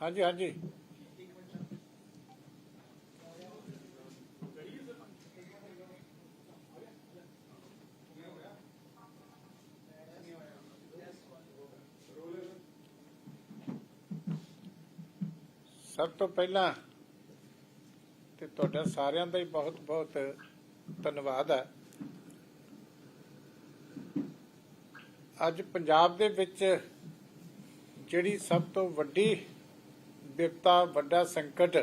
ਹਾਂਜੀ ਹਾਂਜੀ। ਸਭ ਤੋਂ ਪਹਿਲਾਂ ਤੇ ਤੁਹਾਡਾ ਸਾਰਿਆਂ ਦਾ ਹੀ ਬਹੁਤ ਬਹੁਤ ਧੰਨਵਾਦ ਹੈ। ਅੱਜ ਪੰਜਾਬ ਦੇ ਵਿੱਚ ਜਿਹੜੀ ਸਭ ਤੋਂ ਵੱਡੀ ਵਿਪਤਾ ਵੱਡਾ ਸੰਕਟ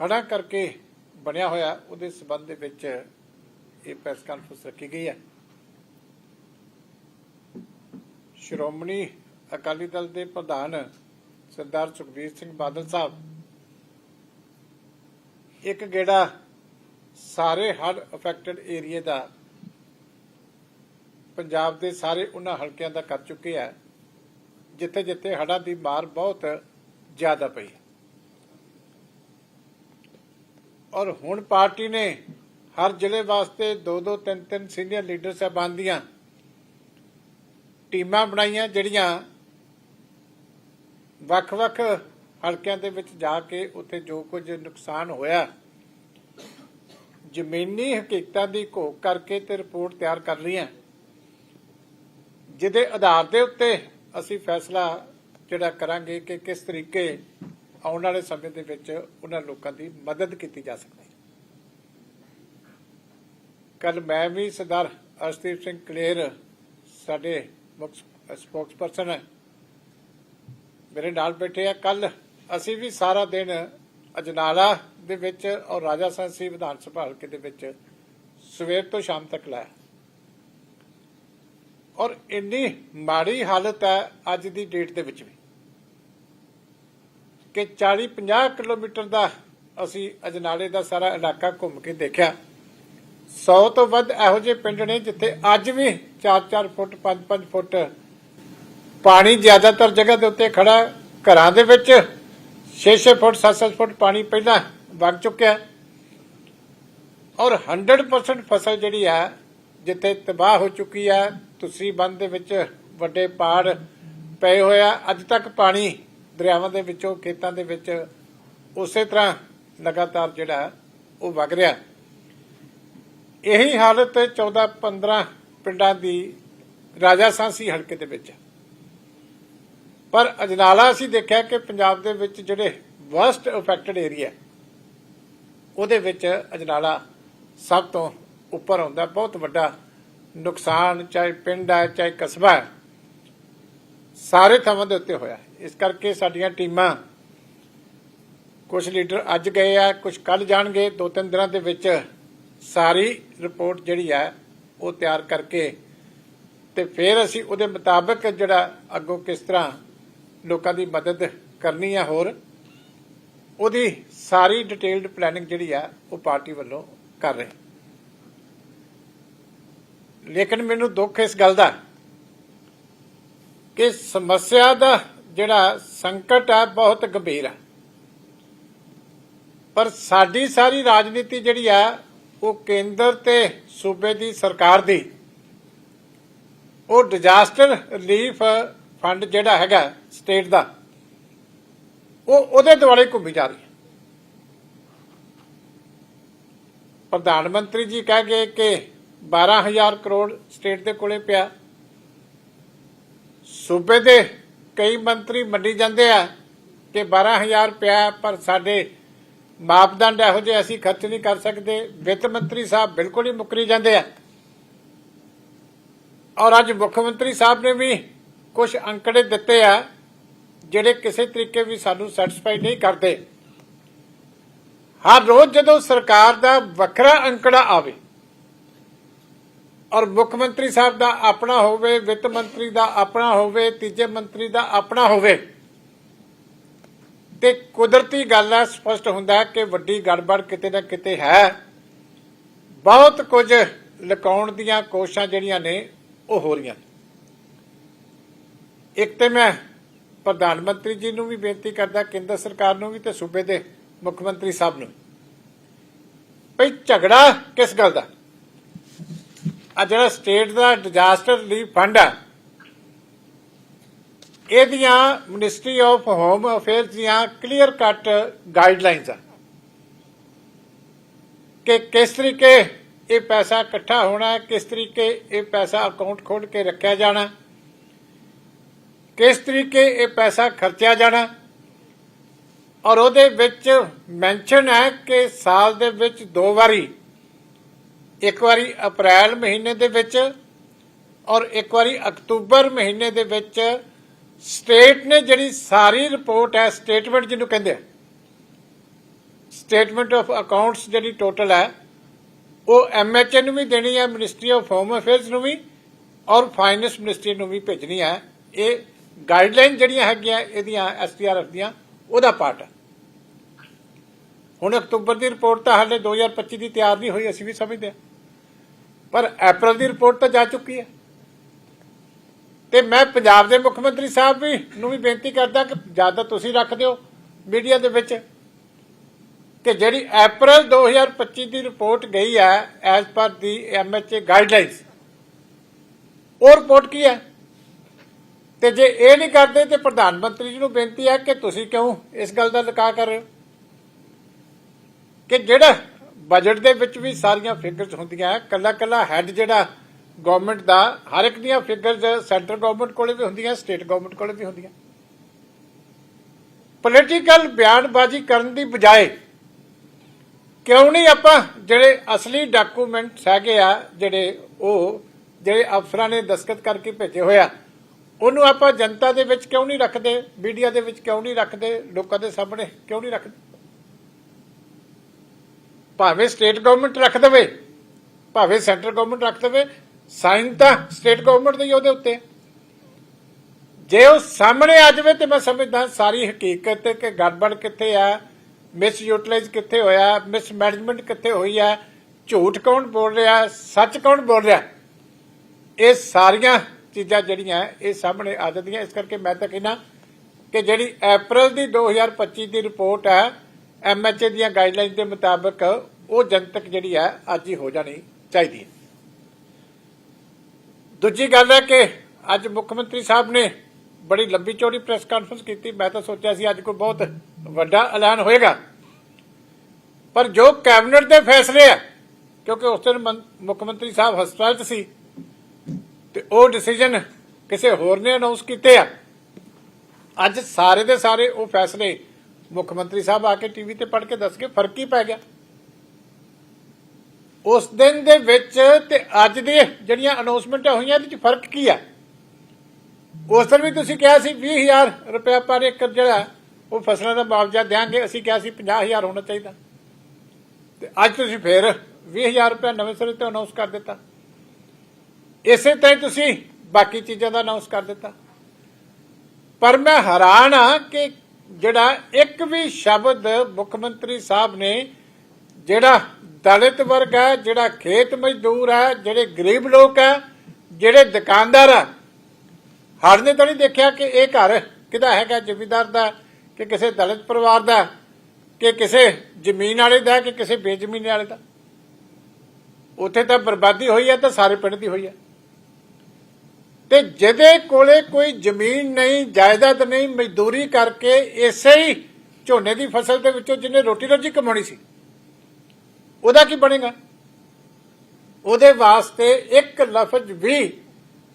ਹੜਾ ਕਰਕੇ ਬਣਿਆ ਹੋਇਆ, ਉਹਦੇ ਸਬੰਧ ਦੇ ਵਿੱਚ ਇਹ ਪ੍ਰੈਸ ਕਾਨਫਰੰਸ ਰੱਖੀ ਗਈ ਹੈ। ਸ਼੍ਰੋਮਣੀ ਅਕਾਲੀ ਦਲ ਦੇ ਪ੍ਰਧਾਨ ਸਰਦਾਰ ਸੁਖਬੀਰ ਸਿੰਘ ਬਾਦਲ ਸਾਹਿਬ, ਇੱਕ ਗੇੜਾ ਸਾਰੇ ਹੜ ਅਫੈਕਟਡ ਏਰੀਏ ਦਾ, ਪੰਜਾਬ ਦੇ ਸਾਰੇ ਉਹਨਾਂ ਹਲਕਿਆਂ ਦਾ ਕਰ ਚੁੱਕੇ ਆ। ਜਿੱਥੇ ਜਿੱਥੇ ਹੜ੍ਹਾਂ ਦੀ ਮਾਰ ਬਹੁਤ ਜ਼ਿਆਦਾ ਪਈ। ਔਰ ਹੁਣ ਪਾਰਟੀ ਨੇ ਹਰ ਜ਼ਿਲ੍ਹੇ ਵਾਸਤੇ ਦੋ ਦੋ ਤਿੰਨ ਤਿੰਨ ਸੀਨੀਅਰ ਲੀਡਰ ਸਾਹਿਬਾਨ ਦੀਆਂ ਟੀਮਾਂ ਬਣਾਈਆਂ, ਜਿਹੜੀਆਂ ਵੱਖ-ਵੱਖ ਹਲਕਿਆਂ ਦੇ ਵਿੱਚ ਜਾ ਕੇ ਉੱਥੇ ਜੋ ਕੁਝ ਨੁਕਸਾਨ ਹੋਇਆ, ਜ਼ਮੀਨੀ ਹਕੀਕਤਾਂ ਦੀ ਘੋਖ ਕਰਕੇ ਤੇ ਰਿਪੋਰਟ ਤਿਆਰ ਕਰ ਰਹੀਆਂ। ਜਿਹਦੇ ਆਧਾਰ ਦੇ ਉੱਤੇ ਅਸੀਂ ਫੈਸਲਾ ਜਿਹੜਾ ਕਰਾਂਗੇ ਕਿ ਕਿਸ ਤਰੀਕੇ ਆਉਣ ਵਾਲੇ ਸਮੇਂ ਦੇ ਵਿੱਚ ਉਹਨਾਂ ਲੋਕਾਂ ਦੀ ਮਦਦ ਕੀਤੀ ਜਾ ਸਕਦੀ ਹੈ। ਕੱਲ ਮੈਂ ਵੀ ਸਰਦਾਰ ਅਰਸ਼ਦੀਪ ਸਿੰਘ ਕਲੇਰ ਸਾਡੇ ਮੁੱਖ ਸਪੋਕਸਪਰਸਨ ਹੈ। ਮੇਰੇ ਨਾਲ ਬੈਠੇ ਆ। ਕੱਲ ਅਸੀਂ ਵੀ ਸਾਰਾ ਦਿਨ ਅਜਨਾਲਾ ਦੇ ਵਿੱਚ ਔਰ ਰਾਜਾ ਸੰਸੀ ਵਿਧਾਨ ਸਭਾ ਹਲਕੇ ਦੇ ਵਿੱਚ ਸਵੇਰ ਤੋਂ ਸ਼ਾਮ ਤੱਕ ਲਾਇਆ। ਔਰ ਇੰਨੀ ਮਾੜੀ ਹਾਲਤ ਹੈ ਅੱਜ ਦੀ ਡੇਟ ਦੇ ਵਿੱਚ ਵੀ ਕਿ 40 50 ਕਿਲੋਮੀਟਰ ਦਾ ਅਸੀਂ ਅਜਨਾਲੇ ਦਾ ਸਾਰਾ ਇਲਾਕਾ ਘੁੰਮ ਕੇ ਦੇਖਿਆ 100 ਤੋਂ ਵੱਧ ਇਹੋ ਜਿਹੇ ਪਿੰਡ ਨੇ ਜਿੱਥੇ ਅੱਜ ਵੀ 4-4 ਫੁੱਟ 5-5 ਫੁੱਟ ਪਾਣੀ ਜ਼ਿਆਦਾਤਰ ਜਗ੍ਹਾ ਦੇ ਉੱਤੇ ਖੜਾ ਘਰਾਂ ਦੇ ਵਿੱਚ 6-6 ਫੁੱਟ 7-7 ਫੁੱਟ ਪਾਣੀ ਪਹਿਲਾਂ ਵਗ ਚੁੱਕਿਆ ਹੈ। ਔਰ 100% ਫਸਲ ਜਿਹੜੀ ਹੈ, ਜਿੱਥੇ ਤਬਾਹ ਹੋ ਚੁੱਕੀ ਹੈ ਤੁਸੀਂ ਬੰਦ ਦੇ ਵਿੱਚ ਵੱਡੇ ਪਾੜ ਪਏ ਹੋਇਆ ਅੱਜ ਤੱਕ ਪਾਣੀ ਦਰਿਆਵਾਂ ਦੇ ਵਿੱਚੋਂ, ਖੇਤਾਂ ਦੇ ਵਿੱਚ ਉਸੇ ਤਰ੍ਹਾਂ ਲਗਾਤਾਰ ਜਿਹੜਾ ਉਹ ਵਗ ਰਿਹਾ। ਇਹੀ ਹਾਲਤ 14 15 ਪਿੰਡਾਂ ਦੀ ਰਾਜਾ ਸਾਂਸੀ ਹਲਕੇ ਦੇ ਵਿੱਚ। ਪਰ ਅਜਨਾਲਾ ਅਸੀਂ ਦੇਖਿਆ ਕਿ ਪੰਜਾਬ ਦੇ ਵਿੱਚ ਜਿਹੜੇ ਵਰਸਟ ਅਫੈਕਟਡ ਏਰੀਆ ਉਹਦੇ ਵਿੱਚ ਅਜਨਾਲਾ ਸਭ ਤੋਂ ਉੱਪਰ ਆਉਂਦਾ, ਬਹੁਤ ਵੱਡਾ ਨੁਕਸਾਨ ਚਾਹੇ ਪਿੰਡ ਹੈ, ਚਾਹੇ ਕਸਬਾ ਹੈ, ਸਾਰੇ ਥਾਵਾਂ ਦੇ ਉੱਤੇ ਹੋਇਆ। ਇਸ ਕਰਕੇ ਸਾਡੀਆਂ ਟੀਮਾਂ ਕੁਝ ਲੀਡਰ ਅੱਜ ਗਏ ਆ ਕੁਝ ਕੱਲ ਜਾਣਗੇ। ਦੋ ਤਿੰਨ ਦਿਨਾਂ ਦੇ ਵਿੱਚ ਸਾਰੀ ਰਿਪੋਰਟ ਜਿਹੜੀ ਹੈ ਉਹ ਤਿਆਰ ਕਰਕੇ ਤੇ ਫਿਰ ਅਸੀਂ ਉਹਦੇ ਮੁਤਾਬਕ ਜਿਹੜਾ ਅੱਗੋਂ ਕਿਸ ਤਰ੍ਹਾਂ ਲੋਕਾਂ ਦੀ ਮਦਦ ਕਰਨੀ ਹੈ ਹੋਰ, ਉਹਦੀ ਸਾਰੀ ਡਿਟੇਲਡ ਪਲੈਨਿੰਗ ਜਿਹੜੀ ਆ, ਉਹ ਪਾਰਟੀ ਵੱਲੋਂ ਕਰ ਰਹੇ ਲੇਕਿਨ ਮੈਨੂੰ ਦੁੱਖ ਇਸ ਗੱਲ ਦਾ ਕਿ ਸਮੱਸਿਆ ਦਾ ਜਿਹੜਾ ਸੰਕਟ ਹੈ ਬਹੁਤ ਗੰਭੀਰ ਹੈ ਪਰ ਸਾਡੀ ਸਾਰੀ ਰਾਜਨੀਤੀ ਜਿਹੜੀ ਆ, ਉਹ ਕੇਂਦਰ ਤੇ ਸੂਬੇ ਦੀ ਸਰਕਾਰ ਦੀ, ਉਹ ਡਿਜ਼ਾਸਟਰ ਰਿਲੀਫ ਫੰਡ ਜਿਹੜਾ ਹੈਗਾ ਸਟੇਟ ਦਾ, ਉਹ ਉਹਦੇ ਦੁਆਲੇ ਘੁੰਮੀ ਜਾ ਰਹੀ ਹੈ। ਪ੍ਰਧਾਨ ਮੰਤਰੀ ਜੀ ਕਹਿ ਗਏ ਕਿ 12000 ਕਰੋੜ ਸਟੇਟ ਦੇ ਕੋਲੇ ਪਿਆ। ਸੂਬੇ ਦੇ ਕਈ ਮੰਤਰੀ ਮੰਨੀ ਜਾਂਦੇ ਆ ਕਿ 12000 ਪਿਆ, ਪਰ ਸਾਡੇ ਮਾਪਦੰਡ ਇਹੋ ਜਿਹੇ ਅਸੀਂ ਖਰਚ ਨਹੀਂ ਕਰ ਸਕਦੇ। ਵਿੱਤ ਮੰਤਰੀ ਸਾਹਿਬ ਬਿਲਕੁਲ ਹੀ ਮੁੱਕਰੀ ਜਾਂਦੇ ਆ। ਔਰ ਅੱਜ ਮੁੱਖ ਮੰਤਰੀ ਸਾਹਿਬ ਨੇ ਵੀ ਕੁਝ ਅੰਕੜੇ ਦਿੱਤੇ ਆ, ਜਿਹੜੇ ਕਿਸੇ ਤਰੀਕੇ ਵੀ ਸਾਨੂੰ ਸੈਟੀਸਫਾਈ ਨਹੀਂ ਕਰਦੇ। ਹਰ ਰੋਜ਼ ਜਦੋਂ ਸਰਕਾਰ ਦਾ ਵੱਖਰਾ ਅੰਕੜਾ ਆਵੇ ਔਰ ਮੁੱਖ ਮੰਤਰੀ ਸਾਹਿਬ ਦਾ ਆਪਣਾ ਹੋਵੇ, ਵਿੱਤ ਮੰਤਰੀ ਦਾ ਆਪਣਾ ਹੋਵੇ, ਤੀਜੇ ਮੰਤਰੀ ਦਾ ਆਪਣਾ ਹੋਵੇ। ਤੇ ਕੁਦਰਤੀ ਗੱਲ ਹੈ, ਸਪਸ਼ਟ ਹੁੰਦਾ ਕਿ ਵੱਡੀ ਗੜਬੜ ਕਿਤੇ ਨਾ ਕਿਤੇ ਹੈ। ਬਹੁਤ ਕੁਝ ਲਕਾਉਣ ਦੀਆਂ ਕੋਸ਼ਿਸ਼ਾਂ ਜਿਹੜੀਆਂ ਨੇ, ਉਹ ਹੋ ਰਹੀਆਂ ਇੱਕ ਤੇ ਮੈਂ ਪ੍ਰਧਾਨ ਮੰਤਰੀ ਜੀ ਨੂੰ ਵੀ ਬੇਨਤੀ ਕਰਦਾ, ਕੇਂਦਰ ਸਰਕਾਰ ਨੂੰ ਵੀ ਤੇ ਸੂਬੇ ਦੇ ਮੁੱਖ ਮੰਤਰੀ ਸਾਹਿਬ ਨੂੰ ਭਈ ਝਗੜਾ ਕਿਸ ਗੱਲ ਦਾ? ਆ ਜਿਹੜਾ ਸਟੇਟ ਦਾ ਡਿਜ਼ਾਸਟਰ ਰਿਲੀਫ ਫੰਡ ਆ, ਇਹਦੀਆਂ ਮਿਨਿਸਟਰੀ ਆਫ ਹੋਮ ਅਫੇਅਰਸ ਦੀਆਂ ਕਲੀਅਰ ਕੱਟ ਗਾਈਡਲਾਈਨਸ ਆ। ਕਿ ਕਿਸ ਤਰੀਕੇ ਇਹ ਪੈਸਾ ਇਕੱਠਾ ਹੋਣਾ, ਕਿਸ ਤਰੀਕੇ ਇਹ ਪੈਸਾ ਅਕਾਊਂਟ ਖੋਲ ਕੇ ਰੱਖਿਆ ਜਾਣਾ, ਕਿਸ ਤਰੀਕੇ ਇਹ ਪੈਸਾ ਖਰਚਿਆ ਜਾਣਾ, ਔਰ ਉਹਦੇ ਵਿੱਚ ਮੈਂਸ਼ਨ ਹੈ ਕਿ ਸਾਲ ਦੇ ਵਿੱਚ ਦੋ ਵਾਰੀ ਇੱਕ ਵਾਰੀ ਅਪ੍ਰੈਲ ਮਹੀਨੇ ਦੇ ਵਿੱਚ ਔਰ ਇੱਕ ਵਾਰੀ ਅਕਤੂਬਰ ਮਹੀਨੇ ਦੇ ਵਿੱਚ ਸਟੇਟ ਨੇ ਜਿਹੜੀ ਸਾਰੀ ਰਿਪੋਰਟ ਹੈ, ਸਟੇਟਮੈਂਟ ਜਿਹਨੂੰ ਕਹਿੰਦੇ ਆ, ਸਟੇਟਮੈਂਟ ਆਫ ਅਕਾਊਂਟਸ ਜਿਹੜੀ ਟੋਟਲ ਹੈ, ਉਹ ਐਮਐਚਏ ਨੂੰ ਵੀ ਦੇਣੀ ਹੈ ਮਿਨਿਸਟਰੀ ਆਫ ਹੋਮ ਅਫੇਅਰਸ ਨੂੰ ਵੀ ਔਰ ਫਾਈਨੈਂਸ ਮਿਨਿਸਟਰੀ ਨੂੰ ਵੀ ਭੇਜਣੀ ਹੈ। ਇਹ ਗਾਈਡਲਾਈਨ ਜਿਹੜੀਆਂ ਹੈਗੀਆਂ, ਇਹਦੀਆਂ ਐਸਟੀਆਰਐਫ ਦੀਆਂ, ਉਹਦਾ ਪਾਰਟ ਹੈ। ਹੁਣ ਅਕਤੂਬਰ ਦੀ ਰਿਪੋਰਟ ਤਾਂ ਹਾਲੇ 2025 ਦੀ ਤਿਆਰ ਨਹੀਂ ਹੋਈ, ਅਸੀਂ ਵੀ ਸਮਝਦੇ ਹਾਂ। ਪਰ ਅਪ੍ਰੈਲ ਦੀ ਰਿਪੋਰਟ ਤਾਂ ਜਾ ਚੁੱਕੀ ਹੈ। ਤੇ ਮੈਂ ਪੰਜਾਬ ਦੇ ਮੁੱਖ ਮੰਤਰੀ ਸਾਹਿਬ ਵੀ ਨੂੰ ਵੀ ਬੇਨਤੀ ਕਰਦਾ ਕਿ ਜ਼ਿਆਦਾ ਤੁਸੀਂ ਰੱਖ ਦਿਓ ਮੀਡੀਆ ਦੇ ਵਿੱਚ। ਕਿ ਜਿਹੜੀ ਅਪ੍ਰੈਲ 2025 ਦੀ ਰਿਪੋਰਟ ਗਈ ਹੈ ਐਜ਼ ਪਰ ਦੀ ਐਮਐਚਏ ਗਾਈਡਲਾਈਨਸ ਉਹ ਰਿਪੋਰਟ ਕੀ ਹੈ? ਤੇ ਜੇ ਇਹ ਨਹੀਂ ਕਰਦੇ ਤੇ ਪ੍ਰਧਾਨ ਮੰਤਰੀ ਜੀ ਨੂੰ ਬੇਨਤੀ ਹੈ ਕਿ ਤੁਸੀਂ ਕਿਉਂ ਇਸ ਗੱਲ ਦਾ ਲਕਾ ਕਰ ਰਹੇ ਹੋ? ਕਿ ਜਿਹੜਾ ਬਜਟ ਦੇ ਵਿੱਚ ਵੀ ਸਾਰੀਆਂ ਫਿਗਰਸ ਹੁੰਦੀਆਂ ਕੱਲਾ ਕੱਲਾ ਹੈਡ ਜਿਹੜਾ ਗਵਰਨਮੈਂਟ ਦਾ, ਹਰ ਇੱਕ ਦੀਆਂ ਫਿਗਰਸ ਸੈਂਟਰ ਗਵਰਨਮੈਂਟ ਕੋਲੇ ਵੀ ਹੁੰਦੀਆਂ ਸਟੇਟ ਗਵਰਨਮੈਂਟ ਕੋਲੇ ਵੀ ਹੁੰਦੀਆਂ। ਪੋਲੀਟੀਕਲ ਬਿਆਨਬਾਜ਼ੀ ਕਰਨ ਦੀ ਬਜਾਏ ਕਿਉਂ ਨਹੀਂ ਆਪਾਂ ਜਿਹੜੇ ਅਸਲੀ ਡਾਕੂਮੈਂਟਸ ਹੈਗੇ ਆ, ਜਿਹੜੇ ਉਹ, ਜਿਹੜੇ ਅਫਸਰਾਂ ਨੇ ਦਸਖਤ ਕਰਕੇ ਭੇਜੇ ਹੋਇਆ ਉਹਨੂੰ ਆਪਾਂ ਜਨਤਾ ਦੇ ਵਿੱਚ ਕਿਉਂ ਨਹੀਂ ਰੱਖਦੇ ਮੀਡੀਆ ਦੇ ਵਿੱਚ ਕਿਉਂ ਨਹੀਂ ਰੱਖਦੇ, ਲੋਕਾਂ ਦੇ ਸਾਹਮਣੇ ਕਿਉਂ ਨਹੀਂ ਰੱਖਦੇ? ਭਾਵੇਂ ਸਟੇਟ ਗਵਰਨਮੈਂਟ ਰੱਖ ਦੇਵੇ, ਭਾਵੇਂ ਸੈਂਟਰ ਗਵਰਨਮੈਂਟ ਰੱਖ ਦੇਵੇ ਸਾਈਨ ਤਾਂ ਸਟੇਟ ਗਵਰਨਮੈਂਟ ਦੇ ਹੀ ਉਹਦੇ ਉੱਤੇ। ਜੇ ਉਹ ਸਾਹਮਣੇ ਆ ਜਾਵੇ ਤੇ ਮੈਂ ਸਮਝਦਾ ਸਾਰੀ ਹਕੀਕਤ ਕਿ ਗੜਬੜ ਕਿੱਥੇ ਆ ਮਿਸ ਯੂਟਿਲਾਈਜ਼ ਕਿੱਥੇ ਹੋਇਆ ਮਿਸ ਮੈਨੇਜਮੈਂਟ ਕਿੱਥੇ ਹੋਈ ਆ, ਝੂਠ ਕੌਣ ਬੋਲ ਰਿਹਾ, ਸੱਚ ਕੌਣ ਬੋਲ ਰਿਹਾ? ਇਹ ਸਾਰੀਆਂ ਚੀਜ਼ਾਂ ਜਿਹੜੀਆਂ ਇਹ ਸਾਹਮਣੇ ਆ ਜਾਂਦੀਆਂ। ਇਸ ਕਰਕੇ ਮੈਂ ਤਾਂ ਕਹਿੰਦਾ ਕਿ ਜਿਹੜੀ ਅਪ੍ਰੈਲ ਦੀ 2025 ਦੀ ਰਿਪੋਰਟ ਹੈ ਐਮਐਚਏ ਦੀਆਂ ਗਾਈਡਲਾਈਨ ਦੇ ਮੁਤਾਬਕ ਉਹ ਜਨਤਕ ਜਿਹੜੀ ਹੈ ਅੱਜ ਹੀ ਹੋ ਜਾਣੀ ਚਾਹੀਦੀ ਹੈ। ਦੂਜੀ ਗੱਲ ਹੈ ਕਿ ਅੱਜ ਮੁੱਖ ਮੰਤਰੀ ਸਾਹਿਬ ਨੇ ਬੜੀ ਲੰਬੀ ਚੌੜੀ ਪ੍ਰੈਸ ਕਾਨਫਰੰਸ ਕੀਤੀ। ਮੈਂ ਤਾਂ ਸੋਚਿਆ ਸੀ ਅੱਜ ਕੋਈ ਬਹੁਤ ਵੱਡਾ ਐਲਾਨ ਹੋਏਗਾ। ਪਰ ਜੋ ਕੈਬਨਿਟ ਦੇ ਫੈਸਲੇ ਆ, ਕਿਉਂਕਿ ਉਸ ਦਿਨ ਮੁੱਖ ਮੰਤਰੀ ਸਾਹਿਬ ਹਸਪਤਾਲ 'ਚ ਸੀ, ਤੇ ਉਹ ਡਿਸੀਜਨ ਕਿਸੇ ਹੋਰ ਨੇ ਅਨਾਉਂਸ ਕੀਤੇ ਆ। ਅੱਜ ਸਾਰੇ ਦੇ ਸਾਰੇ ਉਹ ਫੈਸਲੇ ਮੁੱਖ ਮੰਤਰੀ ਸਾਹਿਬ ਆ ਕੇ ਟੀਵੀ ਤੇ ਪੜ ਕੇ ਦੱਸ ਕੇ ਫ਼ਰਕ ਹੀ ਪੈ ਗਿਆ। ਉਸ ਦਿਨ ਦੇ ਵਿੱਚ ਤੇ ਅੱਜ ਦੇ ਜਿਹੜੀਆਂ ਅਨਾਉਂਸਮੈਂਟਾਂ ਹੋਈਆਂ, ਇਹਦੇ ਵਿੱਚ ਫ਼ਰਕ ਕੀ ਆ? ਉਸ ਦਿਨ ਵੀ ਤੁਸੀਂ ਕਿਹਾ ਸੀ 20000 ਰੁਪਏ ਪਰ ਏਕੜ ਜਿਹੜਾ ਉਹ ਫਸਲਾਂ ਦਾ ਮੁਆਵਜ਼ਾ ਦੇਾਂਗੇ ਅਸੀਂ ਕਿਹਾ ਸੀ 50000 ਹੋਣਾ ਚਾਹੀਦਾ। ਤੇ ਅੱਜ ਤੁਸੀਂ ਫੇਰ 20000 ਰੁਪਏ ਨਵੇਂ ਸਿਰੇ ਤੇ ਅਨਾਉਂਸ ਕਰ ਦਿੱਤਾ। ਇਸੇ ਤਰ੍ਹਾਂ ਤੁਸੀਂ ਬਾਕੀ ਚੀਜ਼ਾਂ ਦਾ ਅਨਾਉਂਸ ਕਰ ਦਿੱਤਾ। ਪਰ ਮੈਂ ਹੈਰਾਨ ਆ ਕਿ ਜਿਹੜਾ ਇੱਕ ਵੀ ਸ਼ਬਦ ਮੁੱਖ ਮੰਤਰੀ ਸਾਹਿਬ ਨੇ ਜਿਹੜਾ ਦਲਿਤ ਵਰਗ ਹੈ, ਜਿਹੜਾ ਖੇਤ ਮਜ਼ਦੂਰ ਹੈ, ਜਿਹੜੇ ਗਰੀਬ ਲੋਕ ਹੈ, ਜਿਹੜੇ ਦੁਕਾਨਦਾਰ ਆ ਹਰ ਨੇ ਤਾਂ ਨਹੀਂ ਦੇਖਿਆ ਕਿ ਇਹ ਘਰ ਕਿਹਦਾ ਹੈਗਾ, ਜਿਮੀਦਾਰ ਦਾ, ਕਿ ਕਿਸੇ ਦਲਿਤ ਪਰਿਵਾਰ ਦਾ, ਕਿ ਕਿਸੇ ਜ਼ਮੀਨ ਵਾਲੇ ਦਾ, ਕਿ ਕਿਸੇ ਬੇਜ਼ਮੀਨ ਵਾਲੇ ਦਾ? ਉੱਥੇ ਤਾਂ ਬਰਬਾਦੀ ਹੋਈ ਹੈ, ਤਾਂ ਸਾਰੇ ਪਿੰਡ ਦੀ ਹੋਈ ਹੈ। ਤੇ ਜਿਹਦੇ ਕੋਲੇ ਕੋਈ ਜ਼ਮੀਨ ਨਹੀਂ, ਜਾਇਦਾਦ ਨਹੀਂ, ਮਜ਼ਦੂਰੀ ਕਰਕੇ ਇਸੇ ਹੀ ਝੋਨੇ ਦੀ ਫਸਲ ਦੇ ਵਿੱਚੋਂ ਜਿਹਨੇ ਰੋਟੀ ਰੋਜੀ ਕਮਾਉਣੀ ਸੀ, ਉਹਦਾ ਕੀ ਬਣੇਗਾ? ਉਹਦੇ ਵਾਸਤੇ ਇੱਕ ਲਫ਼ਜ਼ ਵੀ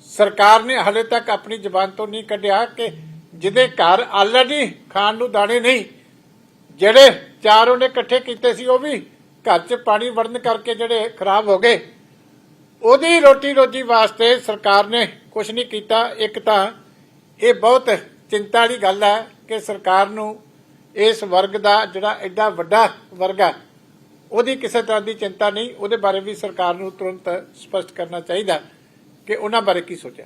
ਸਰਕਾਰ ਨੇ ਹਲੇ ਤੱਕ ਆਪਣੀ ਜ਼ਬਾਨ ਤੋਂ ਨਹੀਂ ਕੱਢਿਆ ਕਿ ਜਿਹਦੇ ਘਰ ਆਲਰੇਡੀ ਖਾਣ ਨੂੰ ਦਾਣੇ ਨਹੀਂ, ਜਿਹੜੇ ਚਾਰ ਉਹਨੇ ਇਕੱਠੇ ਕੀਤੇ ਸੀ, ਉਹ ਵੀ ਘਰ 'ਚ ਪਾਣੀ ਵੜਨ ਕਰਕੇ ਜਿਹੜੇ ਖਰਾਬ ਹੋ ਗਏ, ਉਹਦੀ ਰੋਟੀ ਰੋਜੀ ਵਾਸਤੇ ਸਰਕਾਰ ਨੇ ਕੁਝ ਨਹੀਂ ਕੀਤਾ, ਇੱਕ ਤਾਂ ਇਹ ਬਹੁਤ ਚਿੰਤਾ ਵਾਲੀ ਗੱਲ ਹੈ ਕਿ ਸਰਕਾਰ ਨੂੰ ਇਸ ਵਰਗ ਦਾ ਜਿਹੜਾ ਐਡਾ ਵੱਡਾ ਵਰਗ ਹੈ, ਉਹਦੀ ਕਿਸੇ ਤਰ੍ਹਾਂ ਦੀ ਚਿੰਤਾ ਨਹੀਂ, ਉਹਦੇ ਬਾਰੇ ਵੀ ਸਰਕਾਰ ਨੂੰ ਤੁਰੰਤ ਸਪਸ਼ਟ ਕਰਨਾ ਚਾਹੀਦਾ ਕਿ ਉਹਨਾਂ ਬਾਰੇ ਕੀ ਸੋਚਿਆ।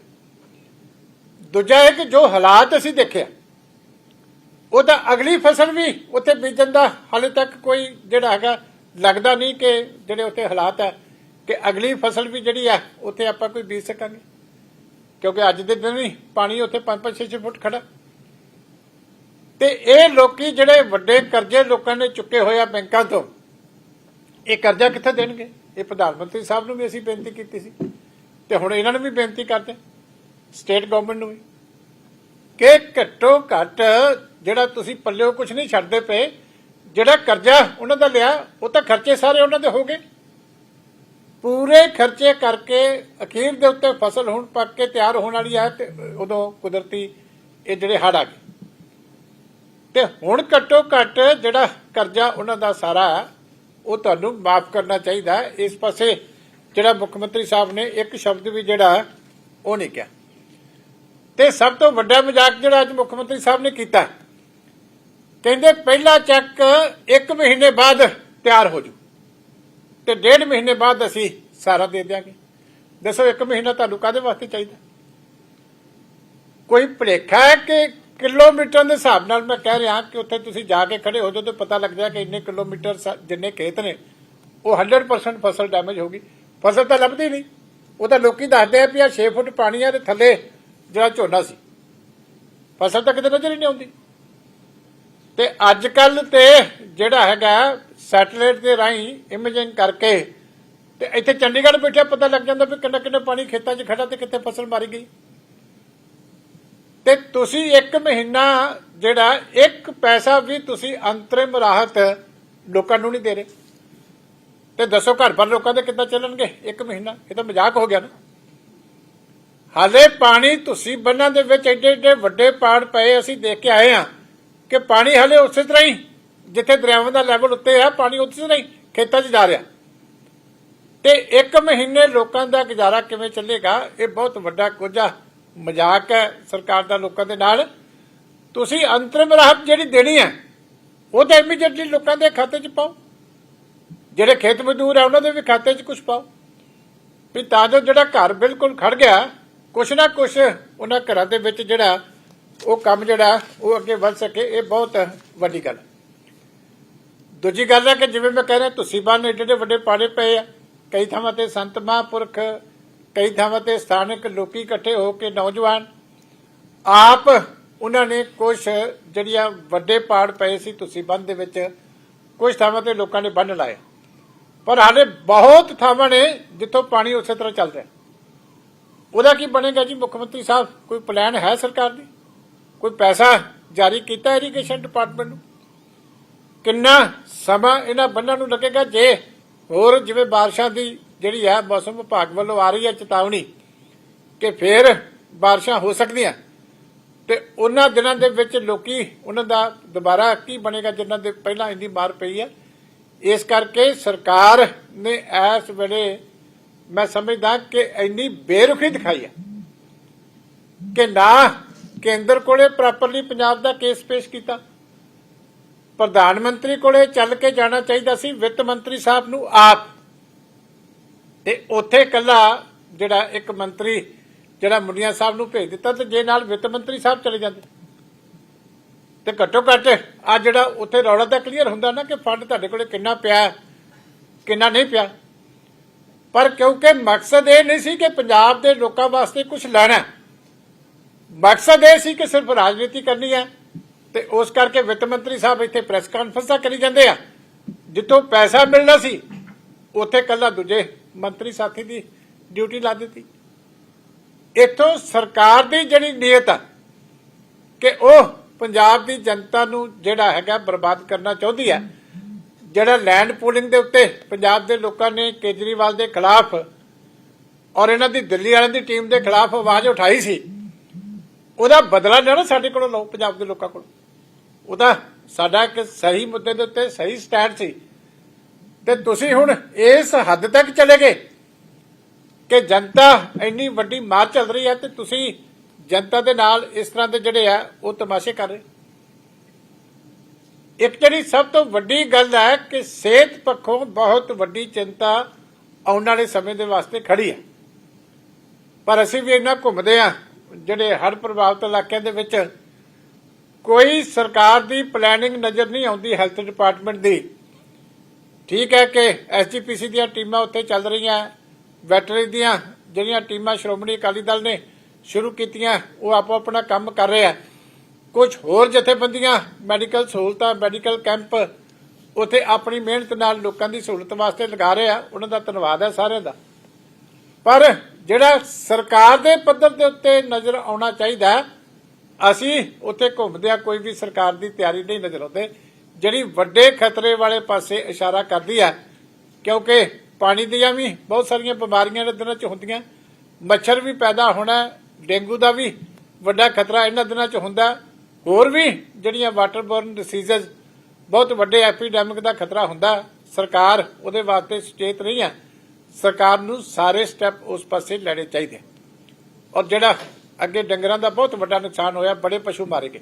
ਦੂਜਾ ਹੈ ਕਿ ਜੋ ਹਾਲਾਤ ਅਸੀਂ ਦੇਖਿਆ ਉਹਦਾ ਅਗਲੀ ਫਸਲ ਵੀ ਉੱਥੇ ਬੀਜਣ ਦਾ ਹਾਲੇ ਤੱਕ ਕੋਈ ਜਿਹੜਾ ਹੈਗਾ ਲੱਗਦਾ ਨਹੀਂ ਕਿ ਜਿਹੜੇ ਉੱਥੇ ਹਾਲਾਤ ਹੈ, ਕਿ ਅਗਲੀ ਫਸਲ ਵੀ ਜਿਹੜੀ ਹੈ, ਉੱਥੇ ਆਪਾਂ ਕੋਈ ਬੀਜ ਸਕਾਂਗੇ। ਕਿਉਂਕਿ ਅੱਜ ਦੇ ਦਿਨ ਵੀ ਪਾਣੀ ਉੱਥੇ 5-5 6 ਫੁੱਟ ਖੜਾ। ਤੇ ਇਹ ਲੋਕੀ ਜਿਹੜੇ ਵੱਡੇ ਕਰਜ਼ੇ ਲੋਕਾਂ ਨੇ ਚੁੱਕੇ ਹੋਏ ਆ ਬੈਂਕਾਂ ਤੋਂ, ਇਹ ਕਰਜ਼ਾ ਕਿੱਥੇ ਦੇਣਗੇ? ਇਹ ਪ੍ਰਧਾਨ ਮੰਤਰੀ ਸਾਹਿਬ ਨੂੰ ਵੀ ਅਸੀਂ ਬੇਨਤੀ ਕੀਤੀ ਸੀ। ਤੇ ਹੁਣ ਇਹਨਾਂ ਨੂੰ ਵੀ ਬੇਨਤੀ ਕਰਦੇ ਸਟੇਟ ਗਵਰਨਮੈਂਟ ਨੂੰ ਵੀ। ਕਿ ਘੱਟੋ ਘੱਟ ਜਿਹੜਾ ਤੁਸੀਂ ਪੱਲਿਓ ਕੁਝ ਨਹੀਂ ਛੱਡਦੇ ਪਏ, ਜਿਹੜਾ ਕਰਜ਼ਾ ਉਹਨਾਂ ਦਾ ਲਿਆ, ਉਹ ਤਾਂ ਖਰਚੇ ਸਾਰੇ ਉਹਨਾਂ ਦੇ ਹੋ ਗਏ। ਪੂਰੇ ਖਰਚੇ ਕਰਕੇ ਅਖੀਰ ਦੇ ਉੱਤੇ ਫਸਲ ਹੁਣ ਪੱਕ ਕੇ ਤਿਆਰ ਹੋਣ ਵਾਲੀ ਹੈ ਤੇ ਉਦੋਂ ਕੁਦਰਤੀ ਇਹ ਜਿਹੜੇ ਹੜ ਆ ਗਏ। ਤੇ ਹੁਣ ਘੱਟੋ ਘੱਟ ਜਿਹੜਾ ਕਰਜ਼ਾ ਉਹਨਾਂ ਦਾ ਸਾਰਾ ਉਹ ਤੁਹਾਨੂੰ ਮਾਫ ਕਰਨਾ ਚਾਹੀਦਾ ਇਸ ਪਾਸੇ ਜਿਹੜਾ ਮੁੱਖ ਮੰਤਰੀ ਸਾਹਿਬ ਨੇ ਇੱਕ ਸ਼ਬਦ ਵੀ ਜਿਹੜਾ ਉਹ ਨਹੀਂ ਕਿਹਾ। ਤੇ ਸਭ ਤੋਂ ਵੱਡਾ ਮਜ਼ਾਕ ਜਿਹੜਾ ਅੱਜ ਮੁੱਖ ਮੰਤਰੀ ਸਾਹਿਬ ਨੇ ਕੀਤਾ ਕਹਿੰਦੇ ਪਹਿਲਾ ਚੈੱਕ 1 ਮਹੀਨੇ ਬਾਅਦ ਤਿਆਰ ਹੋ ਜੂ। ਤੇ ਡੇਢ ਮਹੀਨੇ ਬਾਅਦ ਅਸੀਂ ਸਾਰਾ ਦੇ ਦਿਆਂਗੇ। ਦੱਸੋ, ਇੱਕ ਮਹੀਨਾ ਤੁਹਾਨੂੰ ਕਾਦੇ ਵਾਸਤੇ ਚਾਹੀਦਾ? ਕੋਈ ਭੁਲੇਖਾ ਹੈ ਕਿ ਕਿਲੋਮੀਟਰ ਦੇ ਹਿਸਾਬ ਨਾਲ ਮੈਂ ਕਹਿ ਰਿਹਾ ਕਿ ਉੱਥੇ ਤੁਸੀਂ ਜਾ ਕੇ ਖੜੇ ਹੋ ਜਾਓ ਤੇ ਪਤਾ ਲੱਗ ਜਾਏ ਕਿ ਇੰਨੇ ਕਿਲੋਮੀਟਰ ਜਿੰਨੇ ਖੇਤ ਨੇ, ਉਹ 100% ਫਸਲ ਡੈਮੇਜ ਹੋ ਗਈ। ਫਸਲ ਤਾਂ ਲੱਭਦੀ ਨਹੀਂ। ਉਹ ਤਾਂ ਲੋਕੀ ਦੱਸਦੇ ਆ ਵੀ ਆ 6 ਫੁੱਟ ਪਾਣੀ ਆ ਤੇ ਥੱਲੇ ਜਿਹੜਾ ਝੋਨਾ ਸੀ। ਫਸਲ ਤਾਂ ਕਿਤੇ ਨਜ਼ਰ ਹੀ ਨਹੀਂ ਆਉਂਦੀ। ਤੇ ਅੱਜ ਕੱਲ ਤੇ ਜਿਹੜਾ ਹੈਗਾ ਸੈਟੇਲਾਈਟ ਦੇ ਰਾਹੀਂ ਇਮੇਜਿੰਗ ਕਰਕੇ ਤੇ ਇੱਥੇ ਚੰਡੀਗੜ੍ਹ ਬੈਠਿਆ ਪਤਾ ਲੱਗ ਜਾਂਦਾ ਵੀ ਕਿੰਨਾ ਕਿੰਨਾ ਪਾਣੀ ਖੇਤਾਂ 'ਚ ਖੜਾ ਤੇ ਕਿੱਥੇ ਫਸਲ ਮਾਰੀ ਗਈ। ਤੇ ਤੁਸੀਂ ਇੱਕ ਮਹੀਨਾ ਜਿਹੜਾ ਇੱਕ ਪੈਸਾ ਵੀ ਤੁਸੀਂ ਅੰਤਰਿਮ ਰਾਹਤ ਲੋਕਾਂ ਨੂੰ ਨਹੀਂ ਦੇ ਰਹੇ। ਤੇ ਦੱਸੋ ਘਰ ਪਰ ਲੋਕਾਂ ਦੇ ਕਿੱਦਾਂ ਚੱਲਣਗੇ ਇੱਕ ਮਹੀਨਾ? ਇਹ ਤਾਂ ਮਜ਼ਾਕ ਹੋ ਗਿਆ ਨਾ। ਹਾਲੇ ਪਾਣੀ ਤੁਸੀਂ ਬੰਨਾਂ ਦੇ ਵਿੱਚ ਏਡੇ ਏਡੇ ਵੱਡੇ ਪਾੜ ਪਏ ਅਸੀਂ ਦੇਖ ਕੇ ਆਏ ਆ ਕਿ ਪਾਣੀ ਹਲੇ ਉਸੇ ਤਰ੍ਹਾਂ ਹੀ ਜਿੱਥੇ ਦਰਿਆਵਾਂ ਦਾ ਲੈਵਲ ਉੱਤੇ ਆ, ਪਾਣੀ ਉਸੇ ਨਹੀਂ, ਖੇਤਾਂ 'ਚ ਜਾ ਰਿਹਾ। ਤੇ ਇੱਕ ਮਹੀਨੇ ਲੋਕਾਂ ਦਾ ਗੁਜ਼ਾਰਾ ਕਿਵੇਂ ਚੱਲੇਗਾ, ਇਹ ਬਹੁਤ ਵੱਡਾ ਕੋਝਾ ਮਜ਼ਾਕ ਹੈ ਸਰਕਾਰ ਦਾ ਲੋਕਾਂ ਦੇ ਨਾਲ। ਤੁਸੀਂ ਅੰਤਰਿਮ ਰਾਹਤ ਜਿਹੜੀ ਦੇਣੀ ਹੈ ਉਹ ਤਾਂ ਇਮੀਡੀਏਟਲੀ ਲੋਕਾਂ ਦੇ ਖਾਤੇ 'ਚ ਪਾਓ। ਜਿਹੜੇ ਖੇਤ ਮਜ਼ਦੂਰ ਆ, ਉਹਨਾਂ ਦੇ ਵੀ ਖਾਤੇ 'ਚ ਕੁਝ ਪਾਓ। ਵੀ ਤਾਂ ਜੋ ਜਿਹੜਾ ਘਰ ਬਿਲਕੁਲ ਖੜ ਗਿਆ, ਕੁਛ ਨਾ ਕੁਛ ਉਹਨਾਂ ਘਰਾਂ ਦੇ ਵਿੱਚ ਜਿਹੜਾ ਉਹ ਕੰਮ ਜਿਹੜਾ, ਉਹ ਅੱਗੇ ਵੱਧ ਸਕੇ, ਇਹ ਬਹੁਤ ਵੱਡੀ ਗੱਲ ਹੈ। ਦੂਜੀ ਗੱਲ ਹੈ ਕਿ ਜਿਵੇਂ ਮੈਂ ਕਹਿ ਰਿਹਾ ਤੁਸੀਂ ਬੰਨ ਏਡੇ ਏਡੇ ਵੱਡੇ ਪਾੜੇ ਪਏ ਆ, ਕਈ ਥਾਵਾਂ ਤੇ ਸੰਤ ਮਹਾਂਪੁਰਖ, ਕਈ ਥਾਵਾਂ ਤੇ ਸਥਾਨਕ ਲੋਕੀ ਇਕੱਠੇ ਹੋ ਕੇ ਨੌਜਵਾਨ, ਆਪ ਉਹਨਾਂ ਨੇ ਕੁਝ ਜਿਹੜੀਆਂ ਵੱਡੇ ਪਾੜ ਪਏ ਸੀ ਤੁਸੀਂ ਬੰਨ ਦੇ ਵਿੱਚ ਕੁਝ ਥਾਵਾਂ ਤੇ ਲੋਕਾਂ ਨੇ ਬੰਨ ਲਾਇਆ ਪਰ ਹਾਲੇ ਬਹੁਤ ਥਾਵਾਂ ਨੇ ਜਿੱਥੋਂ ਪਾਣੀ ਉਸੇ ਤਰ੍ਹਾਂ ਚੱਲ ਰਿਹਾ। ਉਹਦਾ ਕੀ ਬਣੇਗਾ ਜੀ? ਮੁੱਖ ਮੰਤਰੀ ਸਾਹਿਬ, ਕੋਈ ਪਲਾਨ ਹੈ ਸਰਕਾਰ ਦੀ? ਕੋਈ ਪੈਸਾ ਜਾਰੀ ਕੀਤਾ ਇਰੀਗੇਸ਼ਨ ਡਿਪਾਰਟਮੈਂਟ ਨੂੰ? ਕਿੰਨਾ ਸਮਾਂ ਇਹਨਾਂ ਬੰਨਾਂ ਨੂੰ ਲੱਗੇਗਾ ਜੇ ਹੋਰ ਜਿਵੇਂ ਬਾਰਿਸ਼ਾਂ ਦੀ ਜਿਹੜੀ ਹੈ ਮੌਸਮ ਵਿਭਾਗ ਵੱਲੋਂ ਆ ਰਹੀ ਹੈ ਚੇਤਾਵਨੀ ਕਿ ਫੇਰ ਬਾਰਿਸ਼ਾਂ ਹੋ ਸਕਦੀਆਂ। ਤੇ ਉਹਨਾਂ ਦਿਨਾਂ ਦੇ ਵਿੱਚ ਲੋਕੀ ਉਹਨਾਂ ਦਾ ਦੁਬਾਰਾ ਕੀ ਬਣੇਗਾ ਜਿਨ੍ਹਾਂ ਦੇ ਪਹਿਲਾਂ ਇੰਨੀ ਮਾਰ ਪਈ ਹੈ ਇਸ ਕਰਕੇ ਸਰਕਾਰ ਨੇ ਇਸ ਵੇਲੇ ਮੈਂ ਸਮਝਦਾ ਕਿ ਇੰਨੀ ਬੇਰੁਖੀ ਦਿਖਾਈ ਹੈ ਕਿ ਨਾ ਕੇਂਦਰ ਕੋਲੇ ਪ੍ਰੋਪਰਲੀ ਪੰਜਾਬ ਦਾ ਕੇਸ ਪੇਸ਼ ਕੀਤਾ। ਪ੍ਰਧਾਨ ਮੰਤਰੀ ਕੋਲੇ ਚੱਲ ਕੇ ਜਾਣਾ ਚਾਹੀਦਾ ਸੀ, ਵਿੱਤ ਮੰਤਰੀ ਸਾਹਿਬ ਨੂੰ ਆਪ। ਤੇ ਉੱਥੇ ਕੱਲਾ ਜਿਹੜਾ ਇੱਕ ਮੰਤਰੀ, ਜਿਹੜਾ ਮੁੰਡੀਆਂ ਸਾਹਿਬ ਨੂੰ ਭੇਜ ਦਿੱਤਾ ਤੇ ਜੇ ਨਾਲ ਵਿੱਤ ਮੰਤਰੀ ਸਾਹਿਬ ਚਲੇ ਜਾਂਦੇ। ਤੇ ਘੱਟੋ ਘੱਟ ਆ ਜਿਹੜਾ ਉੱਥੇ ਰੌਲਾ ਤਾਂ ਕਲੀਅਰ ਹੁੰਦਾ ਨਾ ਕਿ ਫੰਡ ਤੁਹਾਡੇ ਕੋਲੇ ਕਿੰਨਾ ਪਿਆ, ਕਿੰਨਾ ਨਹੀਂ ਪਿਆ। ਪਰ ਕਿਉਂਕਿ ਮਕਸਦ ਇਹ ਨਹੀਂ ਸੀ ਕਿ ਪੰਜਾਬ ਦੇ ਲੋਕਾਂ ਵਾਸਤੇ ਕੁਝ ਲੈਣਾ। ਮਕਸਦ ਇਹ ਸੀ ਕਿ ਸਿਰਫ ਰਾਜਨੀਤੀ ਕਰਨੀ ਹੈ। ਤੇ ਉਸ ਕਰਕੇ ਵਿੱਤ ਮੰਤਰੀ ਸਾਹਿਬ ਇੱਥੇ ਪ੍ਰੈਸ ਕਾਨਫਰੰਸਾਂ ਕਰੀ ਜਾਂਦੇ ਆ। ਜਿੱਥੋਂ ਪੈਸਾ ਮਿਲਣਾ ਸੀ, ਉੱਥੇ ਕੱਲਾ ਦੂਜੇ ਮੰਤਰੀ ਸਾਥੀ ਦੀ ਡਿਊਟੀ ਲਾ ਦਿੱਤੀ। ਇੱਥੋਂ ਸਰਕਾਰ ਦੀ ਜਿਹੜੀ ਨੀਅਤ ਆ, ਕਿ ਉਹ ਪੰਜਾਬ ਦੀ ਜਨਤਾ ਨੂੰ ਜਿਹੜਾ ਹੈਗਾ ਬਰਬਾਦ ਕਰਨਾ ਚਾਹੁੰਦੀ ਹੈ ਜਿਹੜਾ ਲੈਂਡ ਪੂਲਿੰਗ ਦੇ ਉੱਤੇ ਪੰਜਾਬ ਦੇ ਲੋਕਾਂ ਨੇ ਕੇਜਰੀਵਾਲ ਦੇ ਖਿਲਾਫ ਔਰ ਇਹਨਾਂ ਦੀ ਦਿੱਲੀ ਵਾਲਿਆਂ ਦੀ ਟੀਮ ਦੇ ਖਿਲਾਫ ਆਵਾਜ਼ ਉਠਾਈ ਸੀ, ਉਹਦਾ ਬਦਲਾ ਲੈਣਾ ਸਾਡੇ ਕੋਲੋਂ ਲਓ, ਪੰਜਾਬ ਦੇ ਲੋਕਾਂ ਕੋਲੋਂ। ਉਹਦਾ ਸਾਡਾ ਇੱਕ ਸਹੀ ਮੁੱਦੇ ਦੇ ਉੱਤੇ ਸਹੀ ਸਟੈਂਡ ਸੀ। ਤੇ ਤੁਸੀਂ ਹੁਣ ਇਸ ਹੱਦ ਤੱਕ ਚਲੇ ਗਏ ਕਿ ਜਨਤਾ ਇੰਨੀ ਵੱਡੀ ਮਾਰ ਚੱਲ ਰਹੀ ਹੈ ਤੇ ਤੁਸੀਂ ਜਨਤਾ ਦੇ ਨਾਲ ਇਸ ਤਰ੍ਹਾਂ ਦੇ ਜਿਹੜੇ ਆ, ਉਹ ਤਮਾਸ਼ੇ ਕਰ ਰਹੇ। ਇੱਕ ਜਿਹੜੀ ਸਭ ਤੋਂ ਵੱਡੀ ਗੱਲ ਹੈ ਕਿ ਸਿਹਤ ਪੱਖੋਂ ਬਹੁਤ ਵੱਡੀ ਚਿੰਤਾ ਆਉਣ ਵਾਲੇ ਸਮੇਂ ਦੇ ਵਾਸਤੇ ਖੜੀ ਹੈ। ਪਰ ਅਸੀਂ ਵੀ ਇਹਨਾਂ ਘੁੰਮਦੇ ਆ ਜਿਹੜੇ ਹੜ੍ਹ ਪ੍ਰਭਾਵਿਤ ਇਲਾਕਿਆਂ ਦੇ ਵਿੱਚ ਕੋਈ ਸਰਕਾਰ ਦੀ ਪਲੈਨਿੰਗ ਨਜ਼ਰ ਨਹੀਂ ਆਉਂਦੀ ਹੈਲਥ ਡਿਪਾਰਟਮੈਂਟ ਦੀ। ਠੀਕ ਹੈ ਕਿ ਐਸਜੀਪੀਸੀ ਦੀਆਂ ਟੀਮਾਂ ਉੱਥੇ ਚੱਲ ਰਹੀਆਂ ਵੈਟਰਨਰੀ ਦੀਆਂ ਜਿਹੜੀਆਂ ਟੀਮਾਂ ਸ਼੍ਰੋਮਣੀ ਅਕਾਲੀ ਦਲ ਨੇ ਸ਼ੁਰੂ ਕੀਤੀਆਂ, ਉਹ ਆਪੋ ਆਪਣਾ ਕੰਮ ਕਰ ਰਹੇ ਆ। ਕੁਝ ਹੋਰ ਜਥੇਬੰਦੀਆਂ ਮੈਡੀਕਲ ਸਹੂਲਤਾਂ ਮੈਡੀਕਲ ਕੈਂਪ ਉੱਥੇ ਆਪਣੀ ਮਿਹਨਤ ਨਾਲ ਲੋਕਾਂ ਦੀ ਸਹੂਲਤ ਵਾਸਤੇ ਲਗਾ ਰਹੇ ਆ। ਉਹਨਾਂ ਦਾ ਧੰਨਵਾਦ ਹੈ ਸਾਰਿਆਂ ਦਾ। ਪਰ ਜਿਹੜਾ ਸਰਕਾਰ ਦੇ ਪੱਧਰ ਦੇ ਉੱਤੇ ਨਜ਼ਰ ਆਉਣਾ ਚਾਹੀਦਾ ਹੈ ਅਸੀਂ ਉੱਥੇ ਘੁੰਮਦਿਆਂ ਕੋਈ ਵੀ ਸਰਕਾਰ ਦੀ ਤਿਆਰੀ ਨਹੀਂ ਨਜ਼ਰ ਆਉਂਦੇ। ਜਿਹੜੀ ਵੱਡੇ ਖਤਰੇ ਵਾਲੇ ਪਾਸੇ ਇਸ਼ਾਰਾ ਕਰਦੀ ਹੈ ਕਿਉਂਕਿ ਪਾਣੀ ਦੀਆਂ ਵੀ ਬਹੁਤ ਸਾਰੀਆਂ ਬਿਮਾਰੀਆਂ ਇਹਨਾਂ ਦਿਨਾਂ 'ਚ ਹੁੰਦੀਆਂ। ਮੱਛਰ ਵੀ ਪੈਦਾ ਹੋਣਾ, ਡੇਂਗੂ ਦਾ ਵੀ ਵੱਡਾ ਖਤਰਾ ਇਹਨਾਂ ਦਿਨਾਂ 'ਚ ਹੁੰਦਾ। ਹੋਰ ਵੀ ਜਿਹੜੀਆਂ ਵਾਟਰਬੋਰਨ ਡਿਸੀਜ਼ਸ ਬਹੁਤ ਵੱਡੇ ਐਪੀਡੈਮਿਕ ਦਾ ਖਤਰਾ ਹੁੰਦਾ। ਸਰਕਾਰ ਉਹਦੇ ਵਾਸਤੇ ਸੁਚੇਤ ਨਹੀਂ ਹੈ ਸਰਕਾਰ ਨੂੰ ਸਾਰੇ ਸਟੈਪ ਉਸ ਪਾਸੇ ਲੈਣੇ ਚਾਹੀਦੇ। ਔਰ ਜਿਹੜਾ ਅੱਗੇ ਡੰਗਰਾਂ ਦਾ ਬਹੁਤ ਵੱਡਾ ਨੁਕਸਾਨ ਹੋਇਆ, ਬੜੇ ਪਸ਼ੂ ਮਾਰੇ ਗਏ।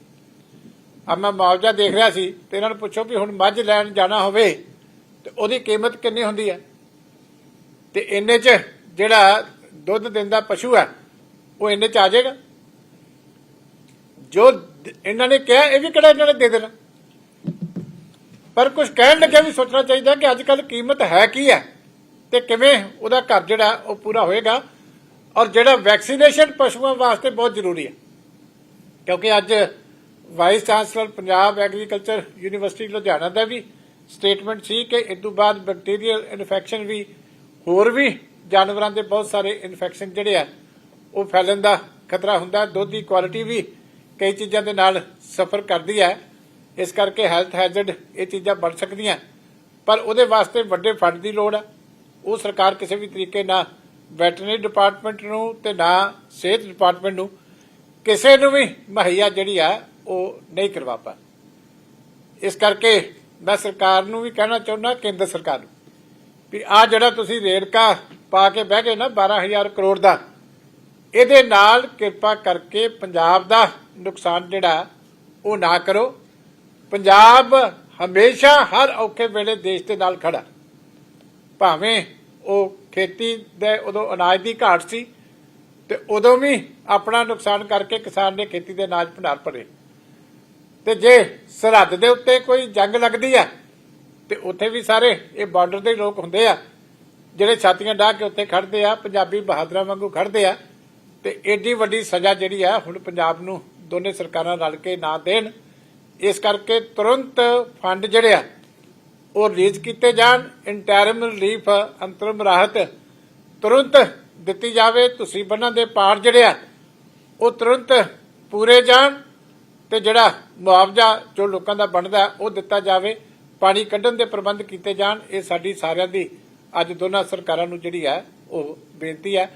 ਆ ਮੈਂ ਮੁਆਵਜ਼ਾ ਦੇਖ ਰਿਹਾ ਸੀ ਤੇ ਇਹਨਾਂ ਨੂੰ ਪੁੱਛੋ ਵੀ ਹੁਣ ਮੱਝ ਲੈਣ ਜਾਣਾ ਹੋਵੇ ਤੇ ਉਹਦੀ ਕੀਮਤ ਕਿੰਨੀ ਹੁੰਦੀ ਹੈ? ਤੇ ਇੰਨੇ 'ਚ ਜਿਹੜਾ ਦੁੱਧ ਦਿੰਦਾ ਪਸ਼ੂ ਹੈ, ਉਹ ਇੰਨੇ 'ਚ ਆ ਜਾਏਗਾ? ਜੋ ਇਹਨਾਂ ਨੇ ਕਿਹਾ, ਇਹ ਵੀ ਕਿਹੜਾ ਇਹਨਾਂ ਨੇ ਦੇ ਦੇਣਾ? ਪਰ ਕੁਝ ਕਹਿਣ ਲੱਗਿਆ ਵੀ ਸੋਚਣਾ ਚਾਹੀਦਾ ਕਿ ਅੱਜ ਕੱਲ ਕੀਮਤ ਹੈ ਕੀ ਹੈ ਤੇ ਕਿਵੇਂ ਉਹਦਾ ਘਰ ਜਿਹੜਾ, ਉਹ ਪੂਰਾ ਹੋਏਗਾ? ਔਰ ਜਿਹੜਾ ਵੈਕਸੀਨੇਸ਼ਨ ਪਸ਼ੂਆਂ ਵਾਸਤੇ ਬਹੁਤ ਜ਼ਰੂਰੀ ਹੈ। ਕਿਉਂਕਿ ਅੱਜ vice chancellor Punjab agriculture university Ludhiana ਦਾ ਵੀ ਸਟੇਟਮੈਂਟ ਸੀ ਕਿ ਇਸ ਤੋਂ ਬਾਅਦ ਬੈਕਟੀਰੀਅਲ ਇਨਫੈਕਸ਼ਨ ਵੀ, ਹੋਰ ਵੀ ਜਾਨਵਰਾਂ ਦੇ ਬਹੁਤ ਸਾਰੇ ਇਨਫੈਕਸ਼ਨ ਜਿਹੜੇ ਆ, ਉਹ ਫੈਲਣ ਦਾ ਖਤਰਾ ਹੁੰਦਾ ਦੁੱਧ ਦੀ ਕੁਆਲਿਟੀ ਵੀ ਕਈ ਚੀਜ਼ਾਂ ਦੇ ਨਾਲ ਸਫਰ ਕਰਦੀ ਹੈ। ਇਸ ਕਰਕੇ ਹੈਲਥ ਹੈਜ਼ਰਡ ਇਹ ਚੀਜ਼ਾਂ ਬਣ ਸਕਦੀਆਂ। ਪਰ ਉਹਦੇ ਵਾਸਤੇ ਵੱਡੇ ਫੰਡ ਦੀ ਲੋੜ ਹੈ। ਉਹ ਸਰਕਾਰ ਕਿਸੇ ਵੀ ਤਰੀਕੇ ਨਾਲ ਵੈਟਰਨਰੀ ਡਿਪਾਰਟਮੈਂਟ ਨੂੰ ਤੇ ਨਾ ਸਿਹਤ ਡਿਪਾਰਟਮੈਂਟ ਨੂੰ, ਕਿਸੇ ਨੂੰ ਵੀ ਮੁਹੱਈਆ ਜਿਹੜੀ ਆ, ਉਹ ਨਹੀਂ ਕਰਵਾ ਪਾ ਇਸ ਕਰਕੇ ਮੈਂ ਸਰਕਾਰ ਨੂੰ ਵੀ ਕਹਿਣਾ ਚਾਹੁੰਦਾ, ਕੇਂਦਰ ਸਰਕਾਰ ਨੂੰ, ਵੀ ਆ ਜਿਹੜਾ ਤੁਸੀਂ ਰੇੜਕਾ ਪਾ ਕੇ ਬਹਿ ਗਏ ਨਾ 12000 ਕਰੋੜ ਦਾ, ਇਹਦੇ ਨਾਲ ਕਿਰਪਾ ਕਰਕੇ ਪੰਜਾਬ ਦਾ ਨੁਕਸਾਨ ਜਿਹੜਾ, ਉਹ ਨਾ ਕਰੋ। ਪੰਜਾਬ ਹਮੇਸ਼ਾ ਹਰ ਔਖੇ ਵੇਲੇ ਦੇਸ਼ ਦੇ ਨਾਲ ਖੜਾ। ਭਾਵੇਂ ਉਹ ਖੇਤੀ ਦੇ ਉਦੋਂ ਅਨਾਜ ਦੀ ਘਾਟ ਸੀ ਤੇ ਉਦੋਂ ਵੀ ਆਪਣਾ ਨੁਕਸਾਨ ਕਰਕੇ ਕਿਸਾਨ ਨੇ ਖੇਤੀ ਦੇ ਅਨਾਜ ਭੰਡਾਰ ਭਰੇ। ਤੇ ਜੇ ਸਰਹੱਦ ਦੇ ਉੱਤੇ ਕੋਈ ਜੰਗ ਲੱਗਦੀ ਆ, ਤੇ ਉੱਥੇ ਵੀ ਸਾਰੇ ਇਹ ਬਾਰਡਰ ਦੇ ਲੋਕ ਹੁੰਦੇ ਆ, ਜਿਹੜੇ ਛਾਤੀਆਂ ਢਾਹ ਕੇ ਉੱਥੇ ਖੜਦੇ ਆ, ਪੰਜਾਬੀ ਬਹਾਦਰਾਂ ਵਾਂਗੂ ਖੜਦੇ ਆ, ਤੇ ਏਡੀ ਵੱਡੀ ਸਜ਼ਾ ਜਿਹੜੀ ਆ ਹੁਣ ਪੰਜਾਬ ਨੂੰ ਦੋਨੇ ਸਰਕਾਰਾਂ ਰਲ ਕੇ ਨਾ ਦੇਣ, ਇਸ ਕਰਕੇ ਤੁਰੰਤ ਫੰਡ ਜਿਹੜੇ ਆ ਉਹ ਰਿਲੀਜ਼ ਕੀਤੇ ਜਾਣ ਇੰਟਰਮ ਰਿਲੀਫ ਅੰਤਰਮ ਰਾਹਤ ਤੁਰੰਤ ਦਿੱਤੀ ਜਾਵੇ, ਤੁਸੀਂ ਬੰਨਾਂ ਦੇ ਪਾਰ ਜਿਹੜੇ ਆ, ਉਹ ਤੁਰੰਤ ਪੂਰੇ ਜਾਣ ਤੇ ਜਿਹੜਾ ਮੁਆਵਜ਼ਾ ਜੋ ਲੋਕਾਂ ਦਾ ਬਣਦਾ, ਉਹ ਦਿੱਤਾ ਜਾਵੇ, ਪਾਣੀ ਕੱਢਣ ਦੇ ਪ੍ਰਬੰਧ ਕੀਤੇ ਜਾਣ, ਇਹ ਸਾਡੀ ਸਾਰਿਆਂ ਦੀ, ਅੱਜ ਦੋਨਾਂ ਸਰਕਾਰਾਂ ਨੂੰ ਜਿਹੜੀ ਹੈ ਉਹ ਬੇਨਤੀ ਹੈ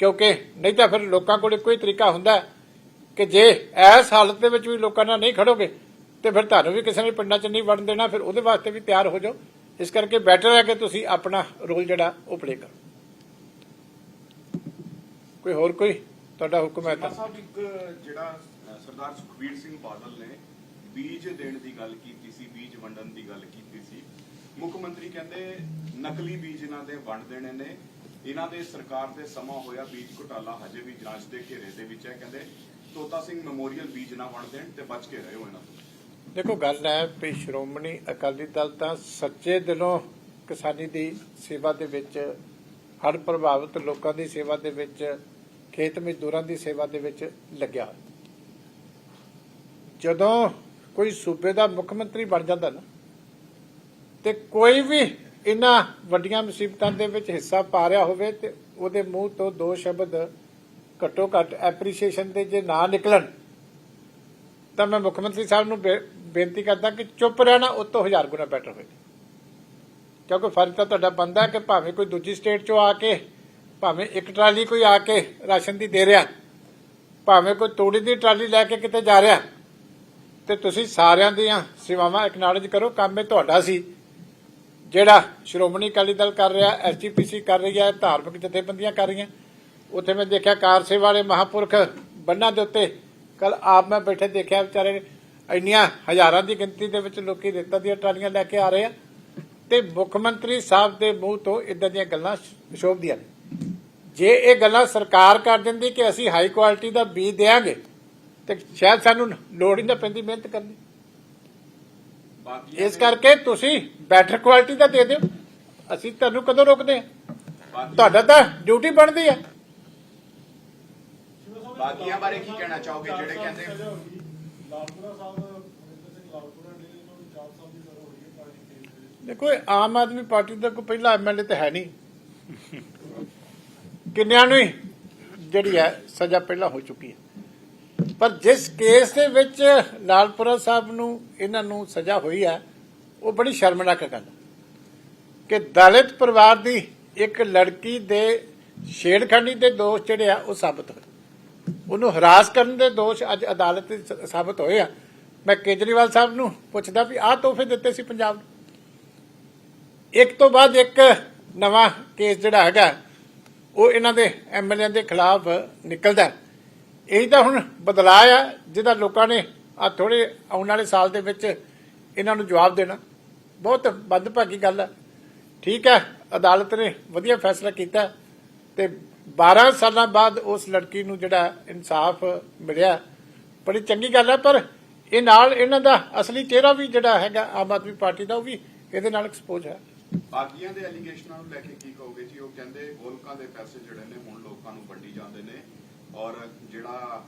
ਕਿਉਂਕਿ ਨਹੀਂ ਤਾਂ ਫਿਰ ਲੋਕਾਂ ਕੋਲ ਕੋਈ ਤਰੀਕਾ ਹੁੰਦਾ ਕਿ ਜੇ ਇਸ ਹਾਲਤ ਦੇ ਵਿੱਚ ਵੀ ਲੋਕਾਂ ਨਾਲ ਨਹੀਂ ਖੜੋਗੇ ਤੇ ਫਿਰ ਤੁਹਾਨੂੰ ਵੀ ਕਿਸੇ ਨੇ ਪਿੰਡਾਂ 'ਚ ਨਹੀਂ ਵੜਨ ਦੇਣਾ, ਫਿਰ ਉਹਦੇ ਵਾਸਤੇ ਵੀ ਤਿਆਰ ਹੋ ਜਾਓ। ਇਸ ਕਰਕੇ ਬੈਟਰ ਹੈ ਕਿ ਤੁਸੀਂ ਆਪਣਾ ਰੋਲ ਜਿਹੜਾ, ਉਹ ਪਲੇ ਕਰੋ। ਕੋਈ ਹੋਰ ਕੋਈ? ਤੁਹਾਡਾ ਹੁਕਮ ਹੈ ਤਾਂ। ਸਾਹਿਬ, ਇੱਕ ਜਿਹੜਾ ਸਰਦਾਰ ਸੁਖਬੀਰ ਸਿੰਘ ਬਾਦਲ ਨੇ ਬੀਜ ਦੇਣ ਦੀ ਗੱਲ ਕੀਤੀ ਸੀ, ਬੀਜ ਵੰਡਣ ਦੀ ਗੱਲ ਕੀਤੀ ਸੀ। ਮੁੱਖ ਮੰਤਰੀ ਕਹਿੰਦੇ, ਨਕਲੀ ਬੀਜ ਇਹਨਾਂ ਦੇ ਵੰਡ ਦੇਣੇ ਨੇ। ਇਹਨਾਂ ਦੇ ਸਰਕਾਰ ਦੇ ਸਮਾਂ ਹੋਇਆ, ਬੀਜ ਘੁਟਾਲਾ ਹਜੇ ਵੀ ਜਾਂਚ ਦੇ ਘੇਰੇ ਦੇ ਵਿੱਚ ਹੈ। ਕਹਿੰਦੇ, ਤੋਤਾ ਸਿੰਘ ਮੈਮੋਰੀਅਲ ਬੀਜ ਨਾ ਵੰਡ ਦੇਣ ਤੇ ਬਚ ਕੇ ਰਹਿਓ ਇਹਨਾਂ ਤੋਂ। ਦੇਖੋ, ਗੱਲ ਹੈ ਵੀ ਸ਼੍ਰੋਮਣੀ ਅਕਾਲੀ ਦਲ ਤਾਂ ਸੱਚੇ ਦਿਲੋਂ ਕਿਸਾਨੀ ਦੀ ਸੇਵਾ ਦੇ ਵਿੱਚ ਹੜ ਪ੍ਰਭਾਵਿਤ ਲੋਕਾਂ ਦੀ ਸੇਵਾ ਦੇ ਵਿੱਚ, ਖੇਤ ਮਜ਼ਦੂਰਾਂ ਦੀ ਸੇਵਾ ਦੇ ਵਿੱਚ ਲੱਗਿਆ ਜਦੋਂ ਕੋਈ ਸੂਬੇ ਦਾ ਮੁੱਖ ਮੰਤਰੀ ਬਣ ਜਾਂਦਾ ਨਾ, ਤੇ ਕੋਈ ਵੀ ਇਹਨਾਂ ਵੱਡੀਆਂ ਮੁਸੀਬਤਾਂ ਦੇ ਵਿੱਚ ਹਿੱਸਾ ਪਾ ਰਿਹਾ ਹੋਵੇ ਤੇ ਉਹਦੇ ਮੂੰਹ ਤੋਂ ਦੋ ਸ਼ਬਦ ਘੱਟੋ ਘੱਟ ਐਪਰੀਸ਼ੀਏਸ਼ਨ ਦੇ ਜੇ ਨਾ ਨਿਕਲਣ ਤਾਂ ਮੈਂ ਮੁੱਖ ਮੰਤਰੀ ਸਾਹਿਬ ਨੂੰ ਬੇਨਤੀ ਕਰਦਾ ਕਿ ਚੁੱਪ ਰਹਿਣਾ ਉਹ ਹਜ਼ਾਰ ਗੁਣਾ ਬੈਟਰ ਹੋਏਗਾ। ਕਿਉਂਕਿ ਫਰਜ਼ ਤਾਂ ਤੁਹਾਡਾ ਬੰਦਾ ਕਿ ਭਾਵੇਂ ਕੋਈ ਦੂਜੀ ਸਟੇਟ ਚੋਂ ਆ ਕੇ, ਭਾਵੇਂ ਇੱਕ ਟਰਾਲੀ ਕੋਈ ਆ ਕੇ ਰਾਸ਼ਨ ਦੀ ਦੇ ਰਿਹਾ, ਭਾਵੇਂ ਕੋਈ ਤੂੜੀ ਦੀ ਟਰਾਲੀ ਲੈ ਕੇ ਕਿਤੇ ਜਾ ਰਿਹਾ, ਤੇ ਤੁਸੀਂ ਸਾਰਿਆਂ ਦੀਆਂ ਸੇਵਾਵਾਂ ਐਕਨੋਲਜ ਕਰੋ, ਕੰਮ ਇਹ ਤੁਹਾਡਾ ਸੀ। ਜਿਹੜਾ ਸ਼੍ਰੋਮਣੀ ਅਕਾਲੀ ਦਲ ਕਰ ਰਿਹਾ ਐਸਜੀਪੀਸੀ ਕਰ ਰਹੀ ਹੈ, ਧਾਰਮਿਕ ਜਥੇਬੰਦੀਆਂ ਕਰ ਰਹੀਆਂ, ਉੱਥੇ ਮੈਂ ਦੇਖਿਆ ਕਾਰ ਸੇਵਾ ਵਾਲੇ ਮਹਾਪੁਰਖ ਬੰਨਾਂ ਦੇ ਉੱਤੇ ਕੱਲ ਆਪ ਮੈਂ ਬੈਠੇ ਦੇਖਿਆ ਵਿਚਾਰੇ ਇੰਨੀਆਂ ਹਜ਼ਾਰਾਂ ਦੀ ਗਿਣਤੀ ਦੇ ਵਿੱਚ ਲੋਕੀ ਰੇਤਾਂ ਦੀਆਂ ਟਰਾਲੀਆਂ ਲੈ ਕੇ ਆ ਰਹੇ ਆ। ਤੇ ਮੁੱਖ ਮੰਤਰੀ ਸਾਹਿਬ ਦੇ ਮੂੰਹ ਤੋਂ ਇਦਾਂ ਦੀਆਂ ਗੱਲਾਂ ਸ਼ੋਭਦੀਆਂ ਨੇ। ਜੇ ਇਹ ਗੱਲਾਂ ਸਰਕਾਰ ਕਰ ਦਿੰਦੀ ਕਿ ਅਸੀਂ ਹਾਈ ਕੁਆਲਿਟੀ ਦਾ ਬੀਜ ਦੇਾਂਗੇ ਤੇ ਸ਼ਾਇਦ ਸਾਨੂੰ ਲੋੜ ਹੀ ਨਾ ਪੈਂਦੀ ਮਿਹਨਤ ਕਰਨੀ। ਇਸ ਕਰਕੇ ਤੁਸੀਂ ਬੈਟਰ ਕੁਆਲਿਟੀ ਦਾ ਦੇ ਦਿਓ। ਅਸੀਂ ਤੁਹਾਨੂੰ ਕਦੋਂ ਰੋਕਦੇ ਹਾਂ? ਤੁਹਾਡਾ ਤਾਂ ਡਿਊਟੀ ਬਣਦੀ ਹੈ ਬਾਕੀਆਂ ਬਾਰੇ ਕੀ ਕਹਿਣਾ ਚਾਹੋਗੇ ਜਿਹੜੇ ਕਹਿੰਦੇ ਲਾਲਪੁਰਾ ਸਾਹਿਬ ਲਾਲਪੁਰਾ ਚਾਰ ਦੀ ਹੋਈ ਹੈ ਪਾਰਟੀ ਕੇਸ ਦੇਖੋ ਆਮ ਆਦਮੀ ਪਾਰਟੀ ਦਾ ਕੋਈ ਪਹਿਲਾ ਐਮਐਲਏ ਤਾਂ ਹੈ ਨਹੀਂ। ਕਿੰਨਿਆਂ ਨੂੰ ਹੀ ਜਿਹੜੀ ਹੈ ਸਜ਼ਾ ਪਹਿਲਾਂ ਹੋ ਚੁੱਕੀ ਹੈ। ਪਰ ਜਿਸ ਕੇਸ ਦੇ ਵਿੱਚ ਲਾਲਪੁਰਾ ਸਾਹਿਬ ਨੂੰ ਇਹਨਾਂ ਨੂੰ ਸਜ਼ਾ ਹੋਈ ਹੈ ਉਹ ਬੜੀ ਸ਼ਰਮਨਾਕ ਗੱਲ ਹੈ ਕਿ ਦਲਿਤ ਪਰਿਵਾਰ ਦੀ ਇੱਕ ਲੜਕੀ ਦੇ ਛੇੜਖਾਨੀ ਦੇ ਦੋਸ਼ ਜਿਹੜੇ ਆ ਉਹ ਸਾਬਤ ਹੋਏ। ਉਹਨੂੰ ਹਰਾਸ ਕਰਨ ਦੇ ਦੋਸ਼ ਅੱਜ ਅਦਾਲਤ ਵਿੱਚ ਸਾਬਤ ਹੋਏ ਆ। ਮੈਂ ਕੇਜਰੀਵਾਲ ਸਾਹਿਬ ਨੂੰ ਪੁੱਛਦਾ ਵੀ ਆਹ ਤੋਹਫੇ ਦਿੱਤੇ ਸੀ ਪੰਜਾਬ ਨੂੰ। ਇੱਕ ਤੋਂ ਬਾਅਦ ਇੱਕ ਨਵਾਂ ਕੇਸ ਜਿਹੜਾ ਹੈਗਾ, ਉਹ ਇਹਨਾਂ ਦੇ ਐਮਐਲਏ ਦੇ ਖਿਲਾਫ ਨਿਕਲਦਾ ਹੈ। ਇਹੀ ਤਾਂ ਹੁਣ ਬਦਲਾਅ ਆ, ਜਿਹਦਾ ਲੋਕਾਂ ਨੇ ਆ ਥੋੜੇ ਆਉਣ ਵਾਲੇ ਸਾਲ ਦੇ ਵਿੱਚ ਇਹਨਾਂ ਨੂੰ ਜਵਾਬ ਦੇਣਾ। ਬਹੁਤ ਵੱਧਭਾਗੀ ਗੱਲ ਹੈ ਠੀਕ ਹੈ, ਅਦਾਲਤ ਨੇ ਵਧੀਆ ਫੈਸਲਾ ਕੀਤਾ ਤੇ 12 ਸਾਲਾਂ ਬਾਅਦ ਉਸ ਲੜਕੀ ਨੂੰ ਜਿਹੜਾ ਇਨਸਾਫ ਮਿਲਿਆ। ਬੜੀ ਚੰਗੀ ਗੱਲ ਹੈ ਪਰ ਇਹ ਨਾਲ ਇਹਨਾਂ ਦਾ ਅਸਲੀ ਚਿਹਰਾ ਵੀ ਜਿਹੜਾ ਹੈਗਾ ਆਮ ਆਦਮੀ ਪਾਰਟੀ ਦਾ ਉਹ ਵੀ ਇਹਦੇ ਨਾਲ ਐਕਸਪੋਜ਼ ਹੈ। ਬਾਕੀਆਂ ਦੇ ਐਲੀਗੇਸ਼ਨਾਂ ਨੂੰ ਲੈ ਕੇ ਕੀ ਕਹੋਗੇ ਜੀ? ਉਹ ਕਹਿੰਦੇ ਗੋਲਕਾਂ ਦੇ ਪੈਸੇ ਜਿਹੜੇ ਨੇ ਹੁਣ ਲੋਕਾਂ ਨੂੰ ਵੰਡੀ ਜਾਂਦੇ ਨੇ। ਔਰ ਜਿਹੜਾ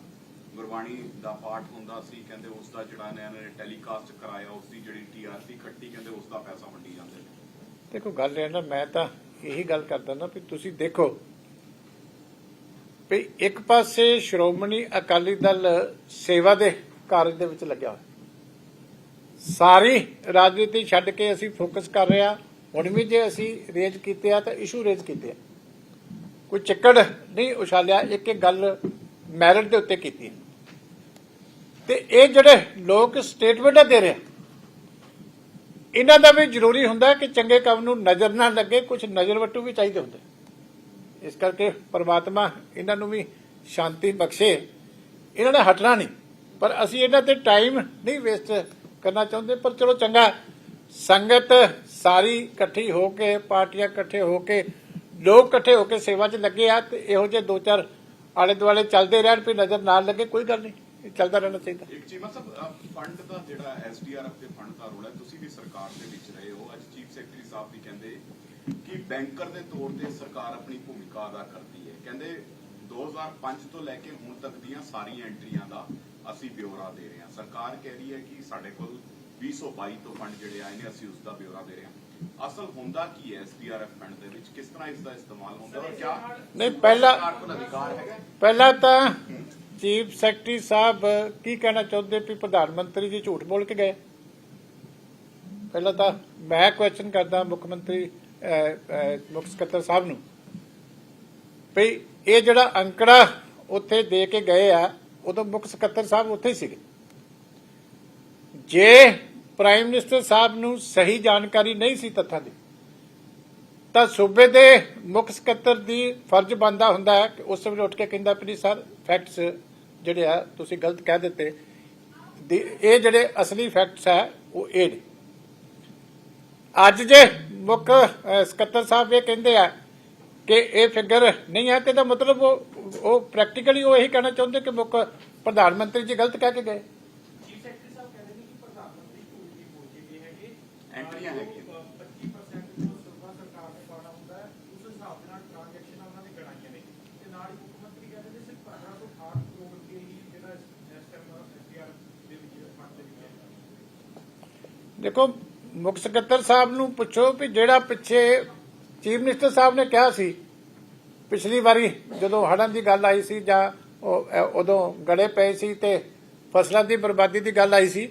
ਗੁਰਬਾਣੀ ਦਾ ਪਾਠ ਹੁੰਦਾ ਸੀ ਕਹਿੰਦੇ ਉਸ ਦਾ ਜਿਹੜਾ ਇਹਨਾਂ ਨੇ ਟੈਲੀਕਾਸਟ ਕਰਾਇਆ ਉਸ ਦੀ ਜਿਹੜੀ ਟੀਆਰਪੀ ਖੱਟੀ ਕਹਿੰਦੇ ਉਸ ਦਾ ਪੈਸਾ ਵੰਡੀ ਜਾਂਦੇ ਨੇ। ਦੇਖੋ ਗੱਲ ਇਹ ਨਾ ਮੈਂ ਤਾਂ ਇਹੀ ਗੱਲ ਕਰਦਾ ਨਾ ਵੀ ਤੁਸੀਂ ਦੇਖੋ ਵੀ ਇੱਕ ਪਾਸੇ ਸ਼੍ਰੋਮਣੀ ਅਕਾਲੀ ਦਲ ਸੇਵਾ ਦੇ ਕਾਰਜ ਦੇ ਵਿੱਚ ਲੱਗਿਆ ਹੋਇਆ। ਸਾਰੀ ਰਾਜਨੀਤੀ ਛੱਡ ਕੇ ਅਸੀਂ ਫੋਕਸ ਕਰ ਰਹੇ ਹਾਂ। ਹੁਣ ਵੀ ਜੇ ਅਸੀਂ ਰੇਜ ਕੀਤੇ ਆ ਤਾਂ ਇਸ਼ੂ ਰੇਜ ਕੀਤੇ ਆ। ਕੋਈ ਚੱਕੜ ਨਹੀਂ ਉਛਾਲਿਆ, ਇੱਕ ਇੱਕ ਗੱਲ ਮੈਰਿਟ ਦੇ ਉੱਤੇ ਕੀਤੀ ਤੇ ਇਹ ਜਿਹੜੇ ਲੋਕ ਸਟੇਟਮੈਂਟਾਂ ਦੇ ਰਹੇ ਇਹਨਾਂ ਦਾ ਵੀ ਜ਼ਰੂਰੀ ਹੁੰਦਾ ਕਿ ਚੰਗੇ ਕੰਮ ਨੂੰ ਨਜ਼ਰ ਨਾ ਲੱਗੇ ਕੁਝ ਨਜ਼ਰ ਵਟੂ ਵੀ ਚਾਹੀਦੇ ਹੁੰਦੇ ਇਸ ਕਰਕੇ ਪ੍ਰਮਾਤਮਾ ਇਹਨਾਂ ਨੂੰ ਵੀ ਸ਼ਾਂਤੀ ਬਖਸ਼ੇ। ਇਹਨਾਂ ਨੇ ਹਟਣਾ ਨਹੀਂ, ਪਰ ਅਸੀਂ ਇਹਨਾਂ ਤੇ ਟਾਈਮ ਨਹੀਂ ਵੇਸਟ ਕਰਨਾ ਚਾਹੁੰਦੇ, ਪਰ ਚਲੋ ਚੰਗਾ। ਸੰਗਤ ਸਾਰੀ ਇਕੱਠੀ ਹੋ ਕੇ, ਪਾਰਟੀਆਂ ਇਕੱਠੇ ਹੋ ਕੇ, ਲੋਕ ਇਕੱਠੇ ਹੋ ਕੇ ਸੇਵਾ 'ਚ ਲੱਗੇ ਆ ਤੇ ਇਹੋ ਜਿਹੇ ਦੋ ਚਾਰ ਆਲੇ ਦੁਆਲੇ ਚੱਲਦੇ ਰਹਿਣ, ਵੀ ਨਜ਼ਰ ਨਾ ਲੱਗੇ, ਕੋਈ ਗੱਲ ਨਹੀਂ, ਇਹ ਚੱਲਦਾ ਰਹਿਣਾ ਚਾਹੀਦਾ। ਇੱਕ ਚੀਮਾ ਸਾਹਿਬ ਫੰਡ ਦਾ ਜਿਹੜਾ ਐਸਡੀਆਰਐਫ ਦੇ ਫੰਡ ਦਾ ਰੋਲ ਹੈ, ਤੁਸੀਂ ਵੀ ਸਰਕਾਰ ਦੇ ਵਿੱਚ ਰਹੇ ਹੋ। ਅੱਜ ਚੀਫ ਸੈਕਟਰੀ ਸਾਹਿਬ ਵੀ ਕਹਿੰਦੇ ਕਿ ਬੈਂਕਰ ਦੇ ਤੌਰ ਤੇ ਸਰਕਾਰ ਆਪਣੀ ਭੂਮਿਕਾ ਅਦਾ ਕਰਦੀ ਹੈ। ਕਹਿੰਦੇ 2005 ਤੋਂ ਲੈ ਕੇ ਹੁਣ ਤੱਕ ਦੀਆਂ ਸਾਰੀਆਂ ਐਂਟਰੀਆਂ ਦਾ ਅਸੀਂ ਬਿਊਰਾ ਦੇ ਰਹੇ ਹਾਂ। ਸਰਕਾਰ ਕਹਿ ਰਹੀ ਹੈ ਕਿ ਸਾਡੇ ਕੋਲ 2022 ਤੋਂ ਫੰਡ ਜਿਹੜੇ ਆਏ ਨੇ ਅਸੀਂ ਉਸ ਦਾ ਬਿਊਰਾ ਦੇ ਰਹੇ ਹਾਂ। ਅਸਲ ਹੁੰਦਾ ਕੀ ਹੈ ਐਸਡੀਆਰਐਫ ਫੰਡ ਦੇ ਵਿੱਚ? ਕਿਸ ਤਰ੍ਹਾਂ ਇਸ ਦਾ ਇਸਤੇਮਾਲ ਹੁੰਦਾ ਔਰ ਕਿਆ ਨਹੀਂ ਪਹਿਲਾਂ ਸਰਕਾਰ ਕੋਲ ਅਧਿਕਾਰ ਹੈਗਾ? ਪਹਿਲਾਂ ਤਾਂ ਚੀਫ ਸੈਕਟਰੀ ਸਾਹਿਬ ਕੀ ਕਹਿਣਾ ਚਾਹੁੰਦੇ ਵੀ ਪ੍ਰਧਾਨ ਮੰਤਰੀ ਜੀ ਝੂਠ ਬੋਲ ਕੇ ਗਏ? ਪਹਿਲਾਂ ਤਾਂ ਮੈਂ ਕੁਐਸਚਨ ਕਰਦਾ ਮੁੱਖ ਮੰਤਰੀ ਮੁੱਖ ਸਕੱਤਰ ਸਾਹਿਬ ਨੂੰ। ਵੀ ਇਹ ਜਿਹੜਾ ਅੰਕੜਾ ਉੱਥੇ ਦੇ ਕੇ ਗਏ ਆ, ਉਦੋਂ ਮੁੱਖ ਸਕੱਤਰ ਸਾਹਿਬ ਉੱਥੇ ਸੀਗੇ। ਜੇ ਪ੍ਰਾਈਮ ਮਿਨਿਸਟਰ ਸਾਹਿਬ ਨੂੰ ਸਹੀ ਜਾਣਕਾਰੀ ਨਹੀਂ ਸੀ ਤੱਥਾਂ ਦੀ, ਤਾਂ ਸੂਬੇ ਦੇ ਮੁੱਖ ਸਕੱਤਰ ਦੀ ਫਰਜ਼ ਬੰਦਾ ਹੁੰਦਾ ਹੈ ਕਿ ਉਸ ਵੇਲੇ ਉੱਠ ਕੇ ਕਹਿੰਦਾ ਵੀ ਸਰ ਫੈਕਟਸ ਜਿਹੜੇ ਆ, ਤੁਸੀਂ ਗਲਤ ਕਹਿ ਦਿੱਤੇ। ਇਹ ਜਿਹੜੇ ਅਸਲੀ ਫੈਕਟਸ ਹੈ ਉਹ ਇਹ ਨੇ। ਅੱਜ ਜੇ ਮੁੱਖ ਅਹ, ਸਕੱਤਰ ਸਾਹਿਬ ਇਹ ਕਹਿੰਦੇ ਆ ਕਿ ਇਹ ਫਿਗਰ ਨਹੀਂ ਹੈ ਤੇ ਇਹਦਾ ਮਤਲਬ ਉਹ ਉਹ ਪ੍ਰੈਕਟੀਕਲੀ ਉਹ ਇਹੀ ਕਹਿਣਾ ਚਾਹੁੰਦੇ ਕਿ ਮੁੱਖ ਪ੍ਰਧਾਨ ਮੰਤਰੀ ਜੀ ਗਲਤ ਕਹਿ ਕੇ ਗਏ। ਚੀਫ ਸੈਕਟਰੀ ਸਾਹਿਬ ਕਹਿੰਦੇ ਨੇ ਕਿ ਪ੍ਰਧਾਨ ਮੰਤਰੀ ਝੂਠ ਵੀ ਬੋਲਦੇ ਪਏ ਹੈਗੇ। ਐਂਟਰੀਆਂ ਹੈਗੀਆਂ। 25% ਜੋ ਸੂਬਾ ਸਰਕਾਰ ਨੇ ਪਾਉਣਾ ਹੁੰਦਾ ਹੈ ਉਸ ਹਿਸਾਬ ਦੇ ਨਾਲ ਟ੍ਰਾਂਜੈਕਸ਼ਨਾਂ ਉਹਨਾਂ ਨੇ ਗਣਾਈਆਂ ਨੇ। ਤੇ ਨਾਲ ਹੀ ਮੁੱਖ ਮੰਤਰੀ ਕਹਿੰਦੇ ਨੇ ਸਿਰਫ 15 ਤੋਂ 18 ਕਰੋੜ ਰੁਪਏ ਹੀ ਜਿਹੜਾ ਇਸ ਟਾਈਮ ਐਸਡੀਆਰ ਦੇ ਵਿੱਚ ਫੰਡ ਦੇ ਵਿੱਚ ਹੈ। ਦੇਖੋ ਮੁੱਖ ਸਕੱਤਰ ਸਾਹਿਬ ਨੂੰ ਪੁੱਛੋ ਵੀ ਜਿਹੜਾ ਪਿੱਛੇ ਚੀਫ ਮਿਨਿਸਟਰ ਸਾਹਿਬ ਨੇ ਕਿਹਾ ਸੀ, ਪਿਛਲੀ ਵਾਰੀ ਜਦੋਂ ਹੜ੍ਹਾਂ ਦੀ ਗੱਲ ਆਈ ਸੀ ਜਾਂ ਉਦੋਂ ਗੜੇ ਪਏ ਸੀ ਤੇ ਫਸਲਾਂ ਦੀ ਬਰਬਾਦੀ ਦੀ ਗੱਲ ਆਈ ਸੀ,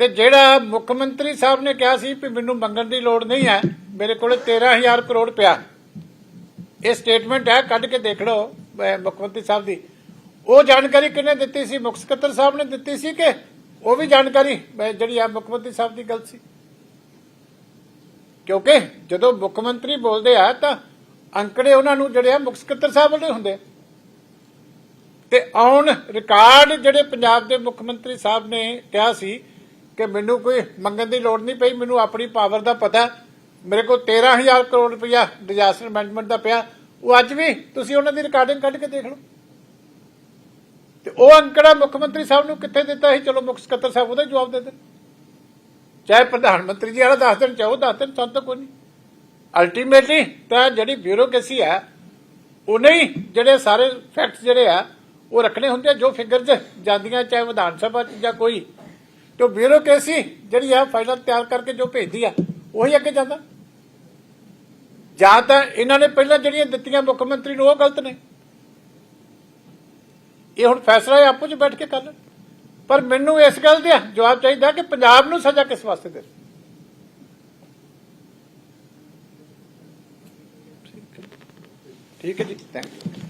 ਤੇ ਜਿਹੜਾ ਮੁੱਖ ਮੰਤਰੀ ਸਾਹਿਬ ਨੇ ਕਿਹਾ ਸੀ ਵੀ ਮੈਨੂੰ ਮੰਗਣ ਦੀ ਲੋੜ ਨਹੀਂ ਹੈ, ਮੇਰੇ ਕੋਲ 13000 ਕਰੋੜ ਪਿਆ। ਇਹ ਸਟੇਟਮੈਂਟ ਹੈ, ਕੱਢ ਕੇ ਦੇਖ ਲਓ ਮੁੱਖ ਮੰਤਰੀ ਸਾਹਿਬ ਦੀ। ਉਹ ਜਾਣਕਾਰੀ ਕਿਹਨੇ ਦਿੱਤੀ ਸੀ? ਮੁੱਖ ਸਕੱਤਰ ਸਾਹਿਬ ਨੇ ਦਿੱਤੀ ਸੀ ਕਿ ਉਹ ਵੀ ਜਾਣਕਾਰੀ ਜਿਹੜੀ ਆ ਮੁੱਖ ਮੰਤਰੀ ਸਾਹਿਬ ਦੀ ਗੱਲ ਸੀ? ਕਿਉਂਕਿ ਜਦੋਂ ਮੁੱਖ ਮੰਤਰੀ ਬੋਲਦੇ ਆ ਤਾਂ ਅੰਕੜੇ ਉਹਨਾਂ ਨੂੰ ਜਿਹੜੇ ਆ ਮੁੱਖ ਸਕੱਤਰ ਸਾਹਿਬ ਵਾਲੇ ਹੁੰਦੇ। ਤੇ ਆਉਣ ਰਿਕਾਰਡ ਜਿਹੜੇ ਪੰਜਾਬ ਦੇ ਮੁੱਖ ਮੰਤਰੀ ਸਾਹਿਬ ਨੇ ਕਿਹਾ ਸੀ ਕਿ ਮੈਨੂੰ ਕੋਈ ਮੰਗਣ ਦੀ ਲੋੜ ਨਹੀਂ ਪਈ, ਮੈਨੂੰ ਆਪਣੀ ਪਾਵਰ ਦਾ ਪਤਾ, ਮੇਰੇ ਕੋਲ 13000 ਕਰੋੜ ਰੁਪਇਆ ਡਿਜ਼ਾਸਟਰ ਮੈਨੇਜਮੈਂਟ ਦਾ ਪਿਆ, ਉਹ ਅੱਜ ਵੀ ਤੁਸੀਂ ਉਹਨਾਂ ਦੀ ਰਿਕਾਰਡਿੰਗ ਕੱਢ ਕੇ ਦੇਖ ਲਓ। ਤੇ ਉਹ ਅੰਕੜਾ ਮੁੱਖ ਮੰਤਰੀ ਸਾਹਿਬ ਨੂੰ ਕਿੱਥੇ ਦਿੱਤਾ ਸੀ? ਚਲੋ ਮੁੱਖ ਸਕੱਤਰ ਸਾਹਿਬ ਉਹਦਾ ਜਵਾਬ ਦੇ ਦੇਣ ਚਾਹੇ ਪ੍ਰਧਾਨ ਮੰਤਰੀ ਜੀ ਵਾਲਾ ਦੱਸ ਦੇਣ, ਚਾਹੋ ਦੱਸ ਦੇਣ, ਸਾਨੂੰ ਤਾਂ ਕੋਈ ਨਹੀਂ। ਅਲਟੀਮੇਟਲੀ ਤਾਂ ਜਿਹੜੀ ਬਿਊਰੋਕ੍ਰੇਸੀ ਹੈ ਉਹਨੇ ਹੀ ਜਿਹੜੇ ਸਾਰੇ ਫੈਕਟਸ ਜਿਹੜੇ ਆ, ਉਹ ਰੱਖਣੇ ਹੁੰਦੇ ਆ, ਜੋ ਫਿਗਰਸ ਜਾਂਦੀਆਂ, ਚਾਹੇ ਵਿਧਾਨ ਸਭਾ ਚ ਜਾਂ ਕੋਈ। ਤੇ ਬਿਊਰੋਕ੍ਰੇਸੀ ਜਿਹੜੀ ਆ ਫਾਈਲਾਂ ਤਿਆਰ ਕਰਕੇ ਜੋ ਭੇਜਦੀ ਆ, ਉਹੀ ਅੱਗੇ ਜਾਂਦਾ। ਜਾਂ ਤਾਂ ਇਹਨਾਂ ਨੇ ਪਹਿਲਾਂ ਜਿਹੜੀਆਂ ਦਿੱਤੀਆਂ ਮੁੱਖ ਮੰਤਰੀ ਨੂੰ, ਉਹ ਗਲਤ ਨੇ। ਇਹ ਹੁਣ ਫੈਸਲਾ ਆਪੋ ਚ ਬੈਠ ਕੇ ਕਰ ਲੈਣ। ਪਰ ਮੈਨੂੰ ਇਸ ਗੱਲ ਦਾ ਜਵਾਬ ਚਾਹੀਦਾ ਕਿ ਪੰਜਾਬ ਨੂੰ ਸਜ਼ਾ ਕਿਸ ਵਾਸਤੇ ਦੇ ਠੀਕ ਹੈ ਜੀ ਥੈਂਕ ਯੂ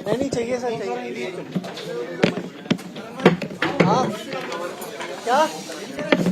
नहीं नहीं चाहिए सर चाहिए हाँ क्या